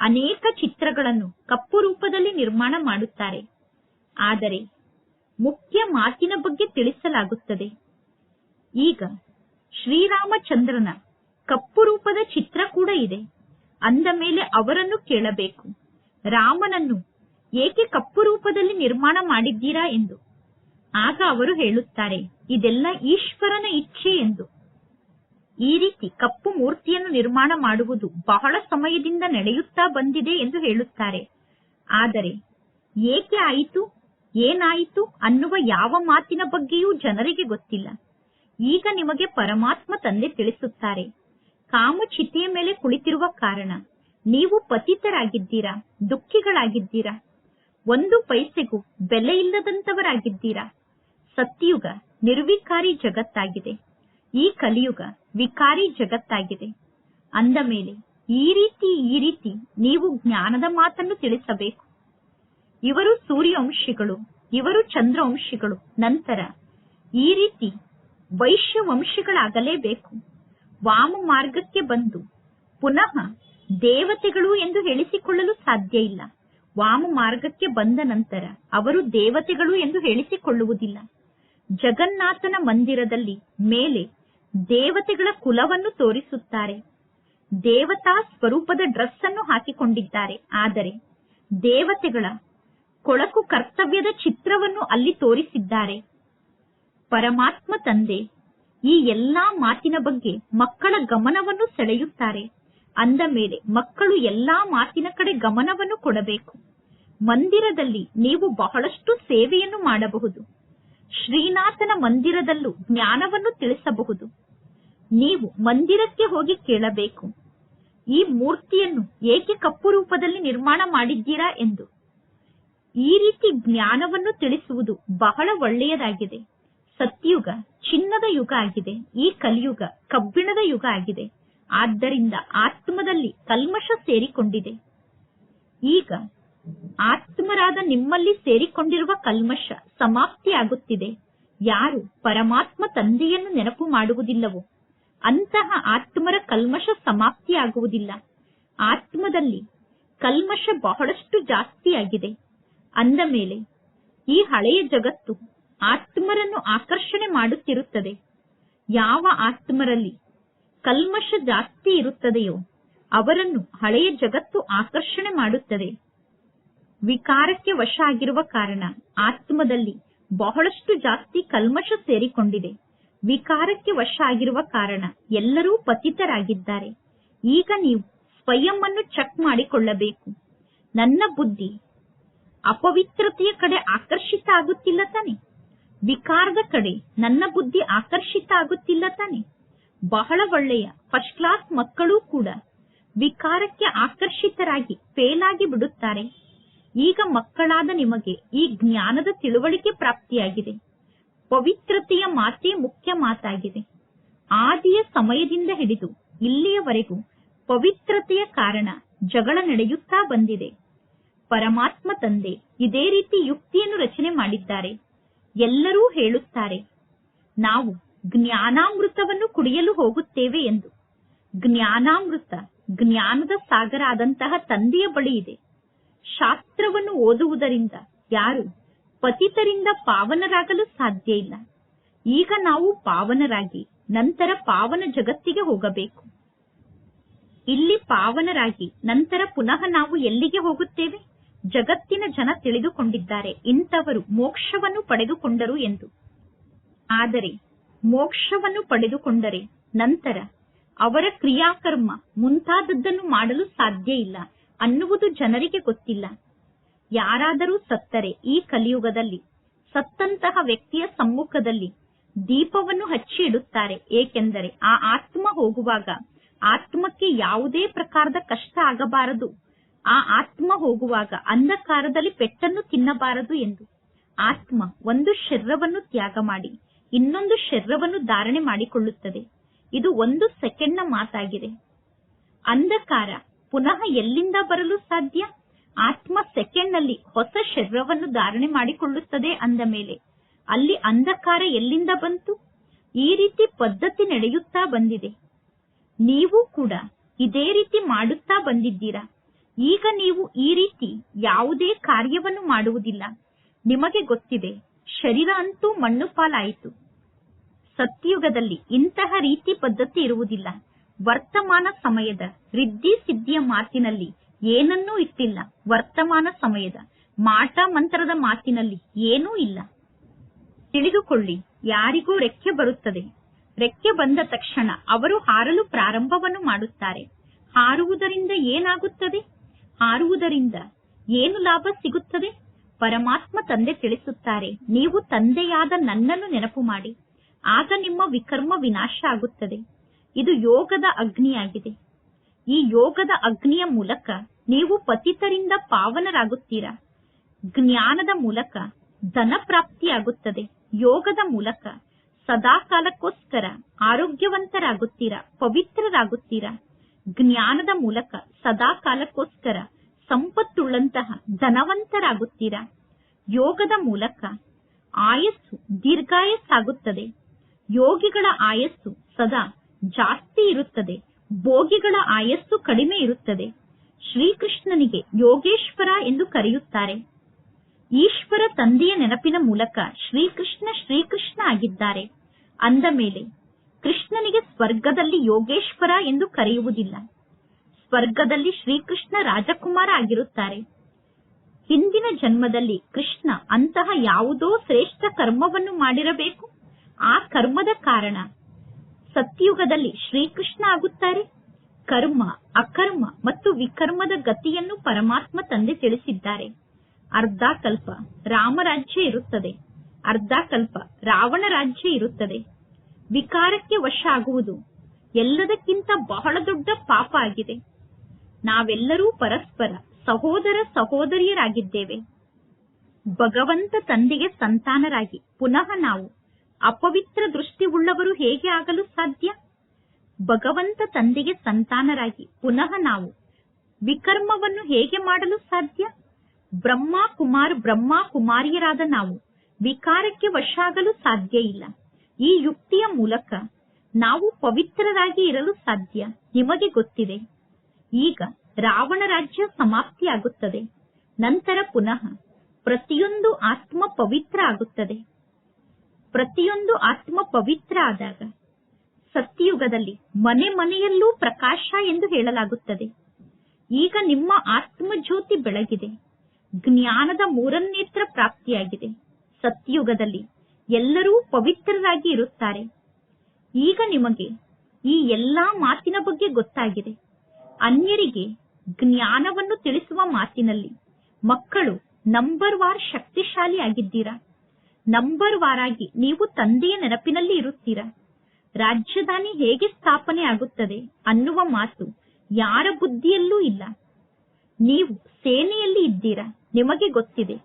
ಅನೇಕ ಚಿತ್ರಗಳನ್ನು ಕಪ್ಪು ರೂಪದಲ್ಲಿ ನಿರ್ಮಾಣ ಮಾಡುತ್ತಾರೆ. ಆದರೆ ಮುಖ್ಯ ಮಾತಿನ ಬಗ್ಗೆ ತಿಳಿಸಲಾಗುತ್ತದೆ. ಈಗ ಶ್ರೀರಾಮಚಂದ್ರನ ಕಪ್ಪು ರೂಪದ ಚಿತ್ರ ಕೂಡ ಇದೆ. ಅಂದ ಮೇಲೆ ಅವರನ್ನು ಕೇಳಬೇಕು. ರಾಮನನ್ನು ಏಕೆ ಕಪ್ಪು ರೂಪದಲ್ಲಿ ನಿರ್ಮಾಣ ಮಾಡಿದ್ದೀರಾ ಎಂದು. ಆಗ ಅವರು ಹೇಳುತ್ತಾರೆ, ಇದೆಲ್ಲ ಈಶ್ವರನ ಇಚ್ಛೆ ಎಂದು. ಈ ರೀತಿ ಕಪ್ಪು ಮೂರ್ತಿಯನ್ನು ನಿರ್ಮಾಣ ಮಾಡುವುದು ಬಹಳ ಸಮಯದಿಂದ ನಡೆಯುತ್ತಾ ಬಂದಿದೆ ಎಂದು ಹೇಳುತ್ತಾರೆ. ಆದರೆ, ಏಕೆ ಆಯಿತು, ಏನಾಯಿತು ಅನ್ನುವ ಯಾವ ಮಾತಿನ ಬಗ್ಗೆಯೂ ಜನರಿಗೆ ಗೊತ್ತಿಲ್ಲ. ಈಗ ನಿಮಗೆ ಪರಮಾತ್ಮ ತಂದೆ ತಿಳಿಸುತ್ತಾರೆ. ಕಾಮಚಿತೆಯ ಮೇಲೆ ಕುಳಿತಿರುವ ಕಾರಣ, ನೀವು ಪತಿತರಾಗಿದ್ದೀರಾ, ದುಃಖಿಗಳಾಗಿದ್ದೀರಾ, ಒಂದು ಪೈಸೆಗೂ ಬೆಲೆ ಇಲ್ಲದಂತವರಾಗಿದ್ದೀರಾ ಸತ್ಯುಗ ನಿರ್ವಿಕಾರಿ ಜಗತ್ತಾಗಿದೆ. ಈ ಕಲಿಯುಗ ವಿಕಾರಿ ಜಗತ್ತಾಗಿದೆ. ಅಂದ ಮೇಲೆ ಈ ರೀತಿ ಈ ರೀತಿ ನೀವು ಜ್ಞಾನದ ಮಾತನ್ನು ತಿಳಿಸಬೇಕು. ಇವರು ಸೂರ್ಯವಂಶಿಗಳು, ಇವರು ಚಂದ್ರವಂಶಿಗಳು, ನಂತರ ಈ ರೀತಿ ವೈಶ್ಯ ವೈಶ್ಯವಂಶಿಗಳಾಗಲೇಬೇಕು. ವಾಮ ಮಾರ್ಗಕ್ಕೆ ಬಂದು ಪುನಃ ದೇವತೆಗಳು ಎಂದು ಹೇಳಿಸಿಕೊಳ್ಳಲು ಸಾಧ್ಯ ಇಲ್ಲ. ವಾಮ ಮಾರ್ಗಕ್ಕೆ ಬಂದ ನಂತರ ಅವರು ದೇವತೆಗಳು ಎಂದು ಹೇಳಿಸಿಕೊಳ್ಳುವುದಿಲ್ಲ. ಜಗನ್ನಾಥನ ಮಂದಿರದಲ್ಲಿ ಮೇಲೆ ದೇವತೆಗಳ ಕುಲವನ್ನು ತೋರಿಸುತ್ತಾರೆ. ದೇವತಾ ಸ್ವರೂಪದ ಡ್ರೆಸ್ ಅನ್ನು ಹಾಕಿಕೊಂಡಿದ್ದಾರೆ. ಆದರೆ ದೇವತೆಗಳ ಕೊಳಕು ಕರ್ತವ್ಯದ ಚಿತ್ರವನ್ನು ಅಲ್ಲಿ ತೋರಿಸಿದ್ದಾರೆ. ಪರಮಾತ್ಮ ತಂದೆ ಈ ಎಲ್ಲಾ ಮಾತಿನ ಬಗ್ಗೆ ಮಕ್ಕಳ ಗಮನವನ್ನು ಸೆಳೆಯುತ್ತಾರೆ. ಅಂದ ಮೇಲೆ ಮಕ್ಕಳು ಎಲ್ಲಾ ಮಾತಿನ ಕಡೆ ಗಮನವನ್ನು ಕೊಡಬೇಕು. ಮಂದಿರದಲ್ಲಿ ನೀವು ಬಹಳಷ್ಟು ಸೇವೆಯನ್ನು ಮಾಡಬಹುದು. ಶ್ರೀನಾಥನ ಮಂದಿರದಲ್ಲೂ ಜ್ಞಾನವನ್ನು ತಿಳಿಸಬಹುದು. ನೀವು ಮಂದಿರಕ್ಕೆ ಹೋಗಿ ಕೇಳಬೇಕು. ಈ ಮೂರ್ತಿಯನ್ನು ಏಕೆ ಕಪ್ಪು ರೂಪದಲ್ಲಿ ನಿರ್ಮಾಣ ಮಾಡಿದ್ದೀರಾ ಎಂದು. ಈ ರೀತಿ ಜ್ಞಾನವನ್ನು ತಿಳಿಸುವುದು ಬಹಳ ಒಳ್ಳೆಯದಾಗಿದೆ. ಸತ್ಯುಗ ಚಿನ್ನದ ಯುಗ ಆಗಿದೆ. ಈ ಕಲಿಯುಗ ಕಬ್ಬಿಣದ ಯುಗ ಆಗಿದೆ. ಆದ್ದರಿಂದ ಆತ್ಮದಲ್ಲಿ ಕಲ್ಮಶ ಸೇರಿಕೊಂಡಿದೆ. ಈಗ ಆತ್ಮರಾದ ನಿಮ್ಮಲ್ಲಿ ಸೇರಿಕೊಂಡಿರುವ ಕಲ್ಮಶ ಸಮಾಪ್ತಿಯಾಗುತ್ತಿದೆ. ಯಾರು ಪರಮಾತ್ಮ ತಂದೆಯನ್ನು ನೆನಪು ಮಾಡುವುದಿಲ್ಲವೋ, ಅಂತಹ ಆತ್ಮರ ಕಲ್ಮಶ ಸಮಾಪ್ತಿಯಾಗುವುದಿಲ್ಲ. ಆತ್ಮದಲ್ಲಿ ಕಲ್ಮಶ ಬಹಳಷ್ಟು ಜಾಸ್ತಿಯಾಗಿದೆ. ಅಂದ ಮೇಲೆ, ಈ ಹಳೆಯ ಜಗತ್ತು ಆತ್ಮರನ್ನು ಆಕರ್ಷಣೆ ಮಾಡುತ್ತಿರುತ್ತದೆ. ಯಾವ ಆತ್ಮರಲ್ಲಿ ಕಲ್ಮಶ ಜಾಸ್ತಿ ಇರುತ್ತದೆಯೋ, ಅವರನ್ನು ಹಳೆಯ ಜಗತ್ತು ಆಕರ್ಷಣೆ ಮಾಡುತ್ತದೆ. ವಿಕಾರಕ್ಕೆ ವಶ ಆಗಿರುವ ಕಾರಣ ಆತ್ಮದಲ್ಲಿ ಬಹಳಷ್ಟು ಜಾಸ್ತಿ ಕಲ್ಮಶ ಸೇರಿಕೊಂಡಿದೆ. ವಿಕಾರಕ್ಕೆ ವಶ ಆಗಿರುವ ಕಾರಣ ಎಲ್ಲರೂ ಪತಿತರಾಗಿದ್ದಾರೆ. ಈಗ ನೀವು ಸ್ವಯಂ ಅನ್ನು ಚೆಕ್ ಮಾಡಿಕೊಳ್ಳಬೇಕು. ನನ್ನ ಬುದ್ಧಿ ಅಪವಿತ್ರತೆಯ ಕಡೆ ಆಕರ್ಷಿತ ಆಗುತ್ತಿಲ್ಲ ತಾನೆ. ವಿಕಾರದ ಕಡೆ ನನ್ನ ಬುದ್ಧಿ ಆಕರ್ಷಿತ ಆಗುತ್ತಿಲ್ಲ ತಾನೆ. ಬಹಳ ಒಳ್ಳೆಯ ಫಸ್ಟ್ ಕ್ಲಾಸ್ ಮಕ್ಕಳು ಕೂಡ ವಿಕಾರಕ್ಕೆ ಆಕರ್ಷಿತರಾಗಿ ಫೇಲ್ ಆಗಿ ಬಿಡುತ್ತಾರೆ ಈಗ ಮಕ್ಕಳಾದ ನಿಮಗೆ ಈ ಜ್ಞಾನದ ತಿಳುವಳಿಕೆ ಪ್ರಾಪ್ತಿಯಾಗಿದೆ. ಪವಿತ್ರತೆಯ ಮಾತೇ ಮುಖ್ಯ ಮಾತಾಗಿದೆ. ಆದಿಯ ಸಮಯದಿಂದ ಹಿಡಿದು ಇಲ್ಲಿಯವರೆಗೂ ಪವಿತ್ರತೆಯ ಕಾರಣ ಜಗಳ ನಡೆಯುತ್ತಾ ಬಂದಿದೆ. ಪರಮಾತ್ಮ ತಂದೆ ಇದೇ ರೀತಿ ಯುಕ್ತಿಯನ್ನು ರಚನೆ ಮಾಡಿದ್ದಾರೆ. ಎಲ್ಲರೂ ಹೇಳುತ್ತಾರೆ, ನಾವು ಜ್ಞಾನಾಮೃತವನ್ನು ಕುಡಿಯಲು ಹೋಗುತ್ತೇವೆ ಎಂದು. ಜ್ಞಾನಾಮೃತ ಜ್ಞಾನದ ಸಾಗರ ಆದಂತಹ ತಂದೆಯ ಬಳಿ ಇದೆ. ಶಾಸ್ತ್ರವನ್ನು ಓದುವುದರಿಂದ ಯಾರು ಪತಿತರಿಂದ ಪಾವನರಾಗಲು ಸಾಧ್ಯ ಇಲ್ಲ. ಈಗ ನಾವು ಪಾವನರಾಗಿ, ನಂತರ ಪಾವನ ಜಗತ್ತಿಗೆ ಹೋಗಬೇಕು. ಇಲ್ಲಿ ಪಾವನರಾಗಿ, ನಂತರ ಪುನಃ ನಾವು ಎಲ್ಲಿಗೆ ಹೋಗುತ್ತೇವೆ? ಜಗತ್ತಿನ ಜನ ತಿಳಿದುಕೊಂಡಿದ್ದಾರೆ. ಇಂಥವರು ಮೋಕ್ಷವನ್ನು ಪಡೆದುಕೊಂಡರು ಎಂದು. ಆದರೆ, ಮೋಕ್ಷವನ್ನು ಪಡೆದುಕೊಂಡರೆ ನಂತರ ಅವರ ಕ್ರಿಯಾಕರ್ಮ ಮುಂತಾದದ್ದನ್ನು ಮಾಡಲು ಸಾಧ್ಯ ಇಲ್ಲ. ಅನ್ನುವುದು ಜನರಿಗೆ ಗೊತ್ತಿಲ್ಲ. ಯಾರಾದರೂ ಸತ್ತರೆ ಈ ಕಲಿಯುಗದಲ್ಲಿ, ಸತ್ತಂತಹ ವ್ಯಕ್ತಿಯ ಸಮ್ಮುಖದಲ್ಲಿ ದೀಪವನ್ನು ಹಚ್ಚಿ ಇಡುತ್ತಾರೆ ಏಕೆಂದರೆ ಆ ಆತ್ಮ ಹೋಗುವಾಗ ಆತ್ಮಕ್ಕೆ ಯಾವುದೇ ಪ್ರಕಾರದ ಕಷ್ಟ ಆಗಬಾರದು. ಆ ಆತ್ಮ ಹೋಗುವಾಗ ಅಂಧಕಾರದಲ್ಲಿ ಪೆಟ್ಟನ್ನು ತಿನ್ನಬಾರದು ಎಂದು. ಆತ್ಮ ಒಂದು ಶರೀರವನ್ನು ತ್ಯಾಗ ಮಾಡಿ, ಇನ್ನೊಂದು ಶರೀರವನ್ನು ಧಾರಣೆ ಮಾಡಿಕೊಳ್ಳುತ್ತದೆ. ಇದು ಒಂದು ಸೆಕೆಂಡ್ನ ಮಾತಾಗಿದೆ. ಅಂಧಕಾರ ಪುನಃ ಎಲ್ಲಿಂದ ಬರಲು ಸಾಧ್ಯ? ಆತ್ಮ ಸೆಕೆಂಡ್ನಲ್ಲಿ ಹೊಸ ಶರೀರವನ್ನು ಧಾರಣೆ ಮಾಡಿಕೊಳ್ಳುತ್ತದೆ ಅಂದ ಮೇಲೆ, ಅಲ್ಲಿ ಅಂಧಕಾರ ಎಲ್ಲಿಂದ ಬಂತು? ಈ ರೀತಿ ಪದ್ಧತಿ ನಡೆಯುತ್ತಾ ಬಂದಿದೆ. ನೀವು ಕೂಡ ಇದೇ ರೀತಿ ಮಾಡುತ್ತಾ ಬಂದಿದ್ದೀರಾ? ಈಗ ನೀವು ಈ ರೀತಿ ಯಾವುದೇ ಕಾರ್ಯವನ್ನು ಮಾಡುವುದಿಲ್ಲ. ನಿಮಗೆ ಗೊತ್ತಿದೆ, ಶರೀರ ಅಂತೂ ಮಣ್ಣು ಪಾಲಾಯಿತು. ಸತ್ಯುಗದಲ್ಲಿ ಇಂತಹ ರೀತಿ ಪದ್ಧತಿ ಇರುವುದಿಲ್ಲ. ವರ್ತಮಾನ ಸಮಯದ ರಿದ್ದಿ ಸಿದ್ಧಿಯ ಮಾತಿನಲ್ಲಿ ಏನನ್ನೂ ಇಟ್ಟಿಲ್ಲ. ವರ್ತಮಾನ ಸಮಯದ ಮಾಟ ಮಂತ್ರದ ಮಾತಿನಲ್ಲಿ ಏನೂ ಇಲ್ಲ. ತಿಳಿದುಕೊಳ್ಳಿ, ಯಾರಿಗೂ ರೆಕ್ಕೆ ಬರುತ್ತದೆ. ರೆಕ್ಕೆ ಬಂದ ತಕ್ಷಣ ಅವರು ಹಾರಲು ಪ್ರಾರಂಭವನ್ನು ಮಾಡುತ್ತಾರೆ. ಹಾರುವುದರಿಂದ ಏನಾಗುತ್ತದೆ? ಹಾರುವುದರಿಂದ ಏನು ಲಾಭ ಸಿಗುತ್ತದೆ? ಪರಮಾತ್ಮ ತಂದೆ ತಿಳಿಸುತ್ತಾರೆ, ನೀವು ತಂದೆಯಾದ ನನ್ನನ್ನು ನೆನಪು ಮಾಡಿ. ಆಗ ನಿಮ್ಮ ವಿಕರ್ಮ ವಿನಾಶ ಆಗುತ್ತದೆ. ಇದು ಯೋಗದ ಅಗ್ನಿಯಾಗಿದೆ. ಈ ಯೋಗದ ಅಗ್ನಿಯ ಮೂಲಕ ನೀವು ಪತಿತರಿಂದ ಪಾವನರಾಗುತ್ತೀರಾ? ಜ್ಞಾನದ ಮೂಲಕ ಧನ ಪ್ರಾಪ್ತಿಯಾಗುತ್ತದೆ ಯೋಗದ ಮೂಲಕ ಸದಾ ಕಾಲಕ್ಕೋಸ್ಕರ ಆರೋಗ್ಯವಂತರಾಗುತ್ತೀರಾ? ಪವಿತ್ರರಾಗುತ್ತೀರಾ? ಜ್ಞಾನದ ಮೂಲಕ ಸದಾ ಕಾಲಕ್ಕೋಸ್ಕರ ಸಂಪತ್ತುಳ್ಳಂತಹ ಧನವಂತರಾಗುತ್ತೀರಾ? ಯೋಗದ ಮೂಲಕ ಆಯಸ್ಸು ದೀರ್ಘಾಯಸ್ಸಾಗುತ್ತದೆ. ಯೋಗಿಗಳ ಆಯಸ್ಸು ಸದಾ ಜಾಸ್ತಿ ಇರುತ್ತದೆ. ಭೋಗಿಗಳ ಆಯಸ್ಸು ಕಡಿಮೆ ಇರುತ್ತದೆ. ಶ್ರೀಕೃಷ್ಣನಿಗೆ ಯೋಗೇಶ್ವರ ಎಂದು ಕರೆಯುತ್ತಾರೆ. ಈಶ್ವರ ತಂದೆಯ ನೆನಪಿನ ಮೂಲಕ ಶ್ರೀಕೃಷ್ಣ ಶ್ರೀಕೃಷ್ಣ ಆಗಿದ್ದಾರೆ. ಅಂದ ಮೇಲೆ, ಕೃಷ್ಣನಿಗೆ ಸ್ವರ್ಗದಲ್ಲಿ ಯೋಗೇಶ್ವರ ಎಂದು ಕರೆಯುವುದಿಲ್ಲ. ಸ್ವರ್ಗದಲ್ಲಿ ಶ್ರೀಕೃಷ್ಣ ರಾಜಕುಮಾರ ಆಗಿರುತ್ತಾರೆ. ಹಿಂದಿನ ಜನ್ಮದಲ್ಲಿ ಕೃಷ್ಣ ಅಂತಹ ಯಾವುದೋ ಶ್ರೇಷ್ಠ ಕರ್ಮವನ್ನು ಮಾಡಿರಬೇಕು. ಆ ಕರ್ಮದ ಕಾರಣ ಸತ್ಯುಗದಲ್ಲಿ ಶ್ರೀಕೃಷ್ಣ ಆಗುತ್ತಾರೆ? ಕರ್ಮ, ಅಕರ್ಮ ಮತ್ತು ವಿಕರ್ಮದ ಗತಿಯನ್ನು ಪರಮಾತ್ಮ ತಂದೆ ತಿಳಿಸಿದ್ದಾರೆ. ಅರ್ಧ ಕಲ್ಪ ರಾಮರಾಜ್ಯ ಇರುತ್ತದೆ. ಅರ್ಧ ಕಲ್ಪ ರಾವಣ ರಾಜ್ಯ ಇರುತ್ತದೆ. ವಿಕಾರಕ್ಕೆ ವಶ ಆಗುವುದು ಎಲ್ಲದಕ್ಕಿಂತ ಬಹಳ ದೊಡ್ಡ ಪಾಪ ಆಗಿದೆ. ನಾವೆಲ್ಲರೂ ಪರಸ್ಪರ ಸಹೋದರ ಸಹೋದರಿಯರಾಗಿದ್ದೇವೆ. ಭಗವಂತ ತಂದೆಗೆ ಸಂತಾನರಾಗಿ ಪುನಃ ನಾವು ಅಪವಿತ್ರ ದೃಷ್ಟಿ ಉಳ್ಳವರು ಹೇಗೆ ಆಗಲು ಸಾಧ್ಯ? ಭಗವಂತ ತಂದೆಗೆ ಸಂತಾನರಾಗಿ ಪುನಃ ನಾವು ವಿಕರ್ಮವನ್ನು ಹೇಗೆ ಮಾಡಲು ಸಾಧ್ಯ? ಬ್ರಹ್ಮ ಕುಮಾರ್ ಬ್ರಹ್ಮ ಕುಮಾರಿಯರಾದ ನಾವು ವಿಕಾರಕ್ಕೆ ವಶಾಗಲು ಸಾಧ್ಯ ಇಲ್ಲ. ಈ ಯುಕ್ತಿಯ ಮೂಲಕ ನಾವು ಪವಿತ್ರರಾಗಿ ಇರಲು ಸಾಧ್ಯ ನಿಮಗೆ ಗೊತ್ತಿದೆ. ಈಗ ರಾವಣ ರಾಜ್ಯ ಸಮಾಪ್ತಿಯಾಗುತ್ತದೆ. ನಂತರ ಪುನಃ ಪ್ರತಿಯೊಂದು ಆತ್ಮ ಪವಿತ್ರ ಆಗುತ್ತದೆ. ಪ್ರತಿಯೊಂದು ಆತ್ಮ ಪವಿತ್ರ ಆದಾಗ ಸತ್ಯಯುಗದಲ್ಲಿ ಮನೆ ಮನೆಯಲ್ಲೂ ಪ್ರಕಾಶ ಎಂದು ಹೇಳಲಾಗುತ್ತದೆ. ಈಗ ನಿಮ್ಮ ಆತ್ಮ ಜ್ಯೋತಿ ಬೆಳಗಿದೆ. ಜ್ಞಾನದ ಮೂರನ್ನೇತ್ರ ಪ್ರಾಪ್ತಿಯಾಗಿದೆ. ಸತ್ಯಯುಗದಲ್ಲಿ ಎಲ್ಲರೂ ಪವಿತ್ರರಾಗಿ ಇರುತ್ತಾರೆ. ಈಗ ನಿಮಗೆ ಈ ಎಲ್ಲಾ ಮಾತಿನ ಬಗ್ಗೆ ಗೊತ್ತಾಗಿದೆ. ಅನ್ಯರಿಗೆ ಜ್ಞಾನವನ್ನು ತಿಳಿಸುವ ಮಾತಿನಲ್ಲಿ ಮಕ್ಕಳು ನಂಬರ್ ವಾರ್ ಶಕ್ತಿಶಾಲಿ ಆಗಿದ್ದೀರಾ ನಂಬರ್ ವಾರಾಗಿ ನೀವು ತಂದೆಯ ನೆನಪಿನಲ್ಲಿ ಇರುತ್ತೀರಾ? ರಾಜಧಾನಿ ಹೇಗೆ ಸ್ಥಾಪನೆ ಆಗುತ್ತದೆ ಅನ್ನುವ ಮಾತು ಯಾರ ಬುದ್ಧಿಯಲ್ಲೂ ಇಲ್ಲ. ನೀವು ಸೇನೆಯಲ್ಲಿ ಇದ್ದೀರಾ ನಿಮಗೆ ಗೊತ್ತಿದೆ.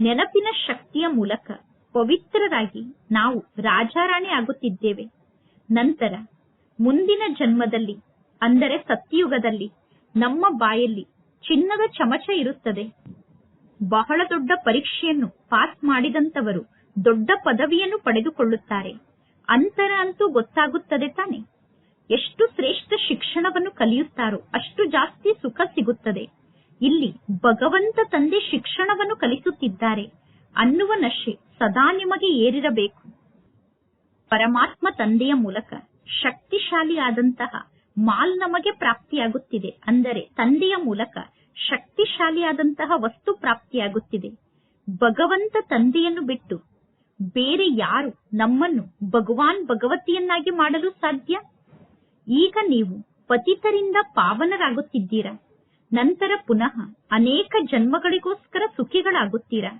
ನೆನಪಿನ ಶಕ್ತಿಯ ಮೂಲಕ ಪವಿತ್ರರಾಗಿ ನಾವು ರಾಜಾರಾಣಿ ಆಗುತ್ತಿದ್ದೇವೆ. ನಂತರ ಮುಂದಿನ ಜನ್ಮದಲ್ಲಿ, ಅಂದರೆ ಸತ್ಯಯುಗದಲ್ಲಿ ನಮ್ಮ ಬಾಯಲ್ಲಿ ಚಿನ್ನದ ಚಮಚ ಇರುತ್ತದೆ. ಬಹಳ ದೊಡ್ಡ ಪರೀಕ್ಷೆಯನ್ನು ಪಾಸ್ ಮಾಡಿದಂತವರು ದೊಡ್ಡ ಪದವಿಯನ್ನು ಪಡೆದುಕೊಳ್ಳುತ್ತಾರೆ. ಅಂತರ ಅಂತೂ ಗೊತ್ತಾಗುತ್ತದೆ ತಾನೆ. ಎಷ್ಟು ಶ್ರೇಷ್ಠ ಶಿಕ್ಷಣವನ್ನು ಕಲಿಯುತ್ತಾರೋ ಅಷ್ಟು ಜಾಸ್ತಿ ಸುಖ ಸಿಗುತ್ತದೆ. ಇಲ್ಲಿ ಭಗವಂತ ತಂದೆ ಶಿಕ್ಷಣವನ್ನು ಕಲಿಸುತ್ತಿದ್ದಾರೆ. ಅನ್ನುವ ನಶೆ ಸದಾ ನಿಮಗೆ ಏರಿರಬೇಕು. ಪರಮಾತ್ಮ ತಂದೆಯ ಮೂಲಕ ಶಕ್ತಿಶಾಲಿಯಾದಂತಹ ಮಾಲ್ ನಮಗೆ ಪ್ರಾಪ್ತಿಯಾಗುತ್ತಿದೆ. ಅಂದರೆ ತಂದೆಯ ಮೂಲಕ ಶಕ್ತಿಶಾಲಿಯಾದಂತಹ ವಸ್ತು ಪ್ರಾಪ್ತಿಯಾಗುತ್ತಿದೆ. ಭಗವಂತ ತಂದೆಯನ್ನು ಬಿಟ್ಟು ಬೇರೆ ಯಾರು ನಮ್ಮನ್ನು ಭಗವಾನ್ ಭಗವತಿಯನ್ನಾಗಿ ಮಾಡಲು ಸಾಧ್ಯ? ಈಗ ನೀವು ಪತಿತರಿಂದ ಪಾವನರಾಗುತ್ತಿದ್ದೀರಾ. ನಂತರ ಪುನಃ ಅನೇಕ ಜನ್ಮಗಳಿಗೋಸ್ಕರ ಸುಖಿಗಳಾಗುತ್ತೀರಾ?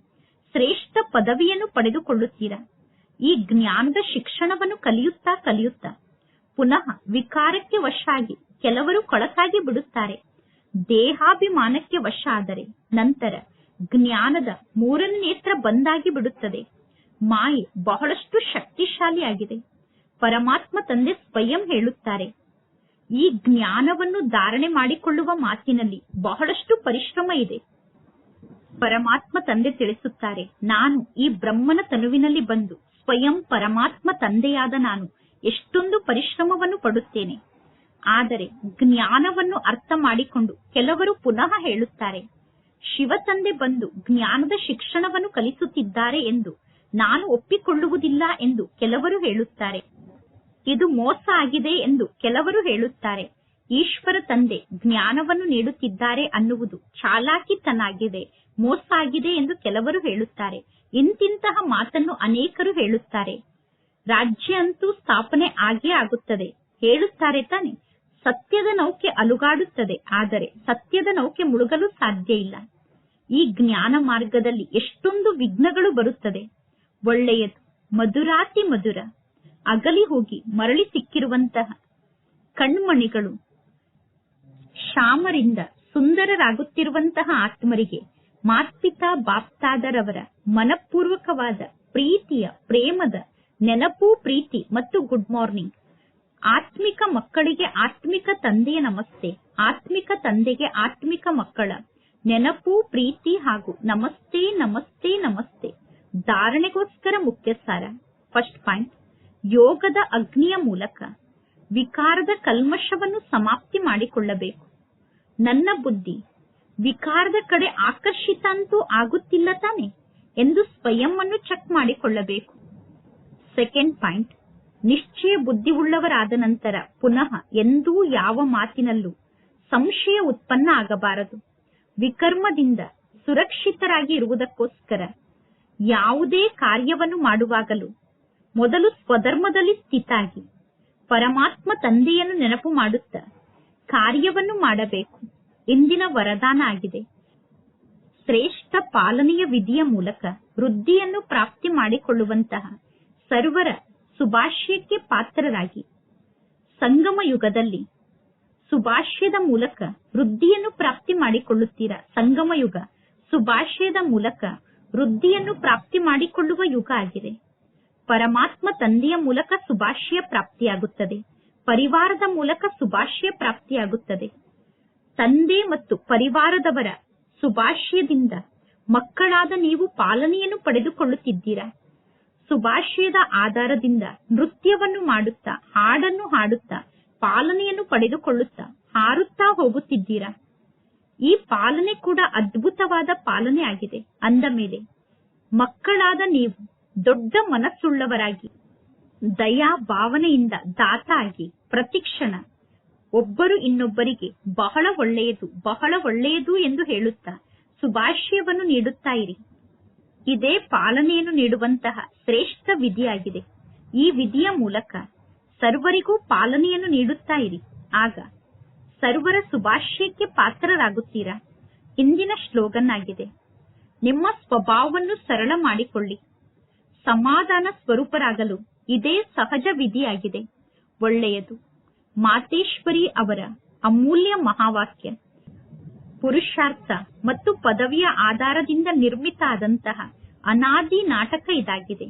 ಶ್ರೇಷ್ಠ ಪದವಿಯನ್ನು ಪಡೆದುಕೊಳ್ಳುತ್ತೀರಾ? ಈ ಜ್ಞಾನದ ಶಿಕ್ಷಣವನ್ನು ಕಲಿಯುತ್ತಾ ಕಲಿಯುತ್ತಾ ಪುನಃ ವಿಕಾರಕ್ಕೆ ವಶಾಗಿ ಕೆಲವರು ಕೊಳಕಾಗಿ ಬಿಡುತ್ತಾರೆ. ದೇಹಾಭಿಮಾನಕ್ಕೆ ವಶ ಆದರೆ ನಂತರ ಜ್ಞಾನದ ಮೂರನೇ ನೇತ್ರ ಬಂದಾಗಿ ಬಿಡುತ್ತದೆ. ಮಾಯೆ ಬಹಳಷ್ಟು ಶಕ್ತಿಶಾಲಿಯಾಗಿದೆ. ಪರಮಾತ್ಮ ತಂದೆ ಸ್ವಯಂ ಹೇಳುತ್ತಾರೆ, ಈ ಜ್ಞಾನವನ್ನು ಧಾರಣೆ ಮಾಡಿಕೊಳ್ಳುವ ಮಾತಿನಲ್ಲಿ ಬಹಳಷ್ಟು ಪರಿಶ್ರಮ ಇದೆ. ಪರಮಾತ್ಮ ತಂದೆ ತಿಳಿಸುತ್ತಾರೆ, ನಾನು ಈ ಬ್ರಹ್ಮನ ತನುವಿನಲ್ಲಿ ಬಂದು ಸ್ವಯಂ ಪರಮಾತ್ಮ ತಂದೆಯಾದ ನಾನು ಎಷ್ಟೊಂದು ಪರಿಶ್ರಮವನ್ನು ಪಡುತ್ತೇನೆ. ಆದರೆ ಜ್ಞಾನವನ್ನು ಅರ್ಥ ಮಾಡಿಕೊಂಡು ಕೆಲವರು ಪುನಃ ಹೇಳುತ್ತಾರೆ, ಶಿವ ತಂದೆ ಬಂದು ಜ್ಞಾನದ ಶಿಕ್ಷಣವನ್ನು ಕಲಿಸುತ್ತಿದ್ದಾರೆ ಎಂದು ನಾನು ಒಪ್ಪಿಕೊಳ್ಳುವುದಿಲ್ಲ ಎಂದು ಕೆಲವರು ಹೇಳುತ್ತಾರೆ. ಇದು ಮೋಸ ಆಗಿದೆ ಎಂದು ಕೆಲವರು ಹೇಳುತ್ತಾರೆ. ಈಶ್ವರ ತಂದೆ ಜ್ಞಾನವನ್ನು ನೀಡುತ್ತಿದ್ದಾರೆ ಅನ್ನುವುದು ಚಾಲಾಕಿತನಾಗಿದೆ, ಮೋಸ ಆಗಿದೆ ಎಂದು ಕೆಲವರು ಹೇಳುತ್ತಾರೆ. ಇಂತಿಂತಹ ಮಾತನ್ನು ಅನೇಕರು ಹೇಳುತ್ತಾರೆ. ರಾಜ್ಯ ಅಂತೂ ಸ್ಥಾಪನೆ ಆಗೇ ಆಗುತ್ತದೆ. ಹೇಳುತ್ತಾರೆ ತಾನೆ, ಸತ್ಯದ ನೌಕೆ ಅಲುಗಾಡುತ್ತದೆ, ಆದರೆ ಸತ್ಯದ ನೌಕೆ ಮುಳುಗಲು ಸಾಧ್ಯ ಇಲ್ಲ. ಈ ಜ್ಞಾನ ಮಾರ್ಗದಲ್ಲಿ ಎಷ್ಟೊಂದು ವಿಘ್ನಗಳು ಬರುತ್ತದೆ. ಒಳ್ಳೆಯದು ಮಧುರಾತಿ ಮಧುರ, ಅಗಲಿ ಹೋಗಿ ಮರಳಿ ಸಿಕ್ಕಿರುವಂತಹ ಕಣ್ಮಣಿಗಳು, ಶ್ಯಾಮರಿಂದ ಸುಂದರರಾಗುತ್ತಿರುವಂತಹ ಆತ್ಮರಿಗೆ ಮಾತ್ಪಿತಾ ಬಾಪ್ತಾದರವರ ಮನಪೂರ್ವಕವಾದ ಪ್ರೀತಿಯ, ಪ್ರೇಮದ ನೆನಪು, ಪ್ರೀತಿ ಮತ್ತು ಗುಡ್ ಮಾರ್ನಿಂಗ್ ಆತ್ಮಿಕ ಮಕ್ಕಳಿಗೆ ಆತ್ಮಿಕ ತಂದೆಯ ನಮಸ್ತೆ, ಆತ್ಮಿಕ ತಂದೆಗೆ ಆತ್ಮಿಕ ಮಕ್ಕಳ ನೆನಪು, ಪ್ರೀತಿ ಹಾಗೂ ನಮಸ್ತೆ ನಮಸ್ತೆ ನಮಸ್ತೆ. ಧಾರಣೆಗೋಸ್ಕರ ಮುಖ್ಯ ಸಾರ ಫಸ್ಟ್ ಪಾಯಿಂಟ್ ಯೋಗದ ಅಗ್ನಿಯ ಮೂಲಕ ವಿಕಾರದ ಕಲ್ಮಶವನ್ನು ಸಮಾಪ್ತಿ ಮಾಡಿಕೊಳ್ಳಬೇಕು. ನನ್ನ ಬುದ್ಧಿ ವಿಕಾರದ ಕಡೆ ಆಕರ್ಷಿತ ಅಂತೂ ಆಗುತ್ತಿಲ್ಲ ತಾನೆ ಎಂದು ಸ್ವಯಂ ಅನ್ನು ಚೆಕ್ ಮಾಡಿಕೊಳ್ಳಬೇಕು. ಸೆಕೆಂಡ್ ಪಾಯಿಂಟ್ ನಿಶ್ಚಯ ಬುದ್ಧಿವುಳ್ಳವರಾದ ನಂತರ ಪುನಃ ಎಂದೂ ಯಾವ ಮಾತಿನಲ್ಲೂ ಸಂಶಯ ಉತ್ಪನ್ನ ಆಗಬಾರದು. ವಿಕರ್ಮದಿಂದ ಸುರಕ್ಷಿತರಾಗಿ ಇರುವುದಕ್ಕೋಸ್ಕರ ಯಾವುದೇ ಕಾರ್ಯವನ್ನು ಮಾಡುವಾಗಲೂ ಮೊದಲು ಸ್ವಧರ್ಮದಲ್ಲಿ ಸ್ಥಿತಾಗಿ ಪರಮಾತ್ಮ ತಂದೆಯನ್ನು ನೆನಪು ಮಾಡುತ್ತಾ ಕಾರ್ಯವನ್ನು ಮಾಡಬೇಕು ಇಂದಿನ ವರದಾನ ಆಗಿದೆ. ಶ್ರೇಷ್ಠ ಪಾಲನೆಯ ವಿಧಿಯ ಮೂಲಕ ವೃದ್ಧಿಯನ್ನು ಪ್ರಾಪ್ತಿ ಮಾಡಿಕೊಳ್ಳುವಂತಹ ಸರ್ವರ ಸುಭಾಷ್ಯಕ್ಕೆ ಪಾತ್ರರಾಗಿ ಸಂಗಮ ಯುಗದಲ್ಲಿ ಸುಭಾಷ್ಯದ ಮೂಲಕ ವೃದ್ಧಿಯನ್ನು ಪ್ರಾಪ್ತಿ ಮಾಡಿಕೊಳ್ಳುತ್ತೀರಾ? ಸಂಗಮ ಯುಗ ಸುಭಾಷ್ಯದ ಮೂಲಕ ವೃದ್ಧಿಯನ್ನು ಪ್ರಾಪ್ತಿ ಮಾಡಿಕೊಳ್ಳುವ ಯುಗ ಆಗಿದೆ. ಪರಮಾತ್ಮ ತಂದೆಯ ಮೂಲಕ ಸುಭಾಷ್ಯ ಪ್ರಾಪ್ತಿಯಾಗುತ್ತದೆ. ಪರಿವಾರದ ಮೂಲಕ ಸುಭಾಷ್ಯ ಪ್ರಾಪ್ತಿಯಾಗುತ್ತದೆ. ತಂದೆ ಮತ್ತು ಪರಿವಾರದವರ ಸುಭಾಷ್ಯದಿಂದ ಮಕ್ಕಳಾದ ನೀವು ಪಾಲನೆಯನ್ನು ಪಡೆದುಕೊಳ್ಳುತ್ತಿದ್ದೀರಾ? ಸುಭಾಷ್ಯದ ಆಧಾರದಿಂದ ನೃತ್ಯವನ್ನು ಮಾಡುತ್ತಾ, ಹಾಡನ್ನು ಹಾಡುತ್ತಾ, ಪಾಲನೆಯನ್ನು ಪಡೆದುಕೊಳ್ಳುತ್ತಾ, ಹಾರುತ್ತಾ ಹೋಗುತ್ತಿದ್ದೀರಾ? ಈ ಪಾಲನೆ ಕೂಡ ಅದ್ಭುತವಾದ ಪಾಲನೆ ಆಗಿದೆ. ಅಂದ ಮೇಲೆ, ಮಕ್ಕಳಾದ ನೀವು ದೊಡ್ಡ ಮನಸ್ಸುಳ್ಳವರಾಗಿ, ದಯಾ ಭಾವನೆಯಿಂದ ದಾತ ಆಗಿ ಪ್ರತಿಕ್ಷಣ ಒಬ್ಬರು ಇನ್ನೊಬ್ಬರಿಗೆ ಬಹಳ ಒಳ್ಳೆಯದು ಬಹಳ ಒಳ್ಳೆಯದು ಎಂದು ಹೇಳುತ್ತಾ ಸುಭಾಷ್ಯವನ್ನು ನೀಡುತ್ತಾ ಇರಿ. ಇದೇ ಪಾಲನೆಯನ್ನು ನೀಡುವಂತಹ ಶ್ರೇಷ್ಠ ವಿಧಿಯಾಗಿದೆ. ಈ ವಿಧಿಯ ಮೂಲಕ ಸರ್ವರಿಗೂ ಪಾಲನೆಯನ್ನು ನೀಡುತ್ತಾ ಇರಿ. ಆಗ ಸರ್ವರ ಶುಭಾಶಯಕ್ಕೆ ಪಾತ್ರರಾಗುತ್ತೀರಾ? ಇಂದಿನ ಶ್ಲೋಗನ್ ಆಗಿದೆ ನಿಮ್ಮ ಸ್ವಭಾವವನ್ನು ಸರಳ ಮಾಡಿಕೊಳ್ಳಿ. ಸಮಾಧಾನ ಸ್ವರೂಪರಾಗಲು ಇದೇ ಸಹಜ ವಿಧಿಯಾಗಿದೆ. ಒಳ್ಳೆಯದು. ಮಾತೇಶ್ವರಿ ಅವರ ಅಮೂಲ್ಯ ಮಹಾವಾಕ್ಯ. ಪುರುಷಾರ್ಥ ಮತ್ತು ಪದವಿಯ ಆಧಾರದಿಂದ ನಿರ್ಮಿತ ಆದಂತಹ ಅನಾದಿ ನಾಟಕ ಇದಾಗಿದೆ.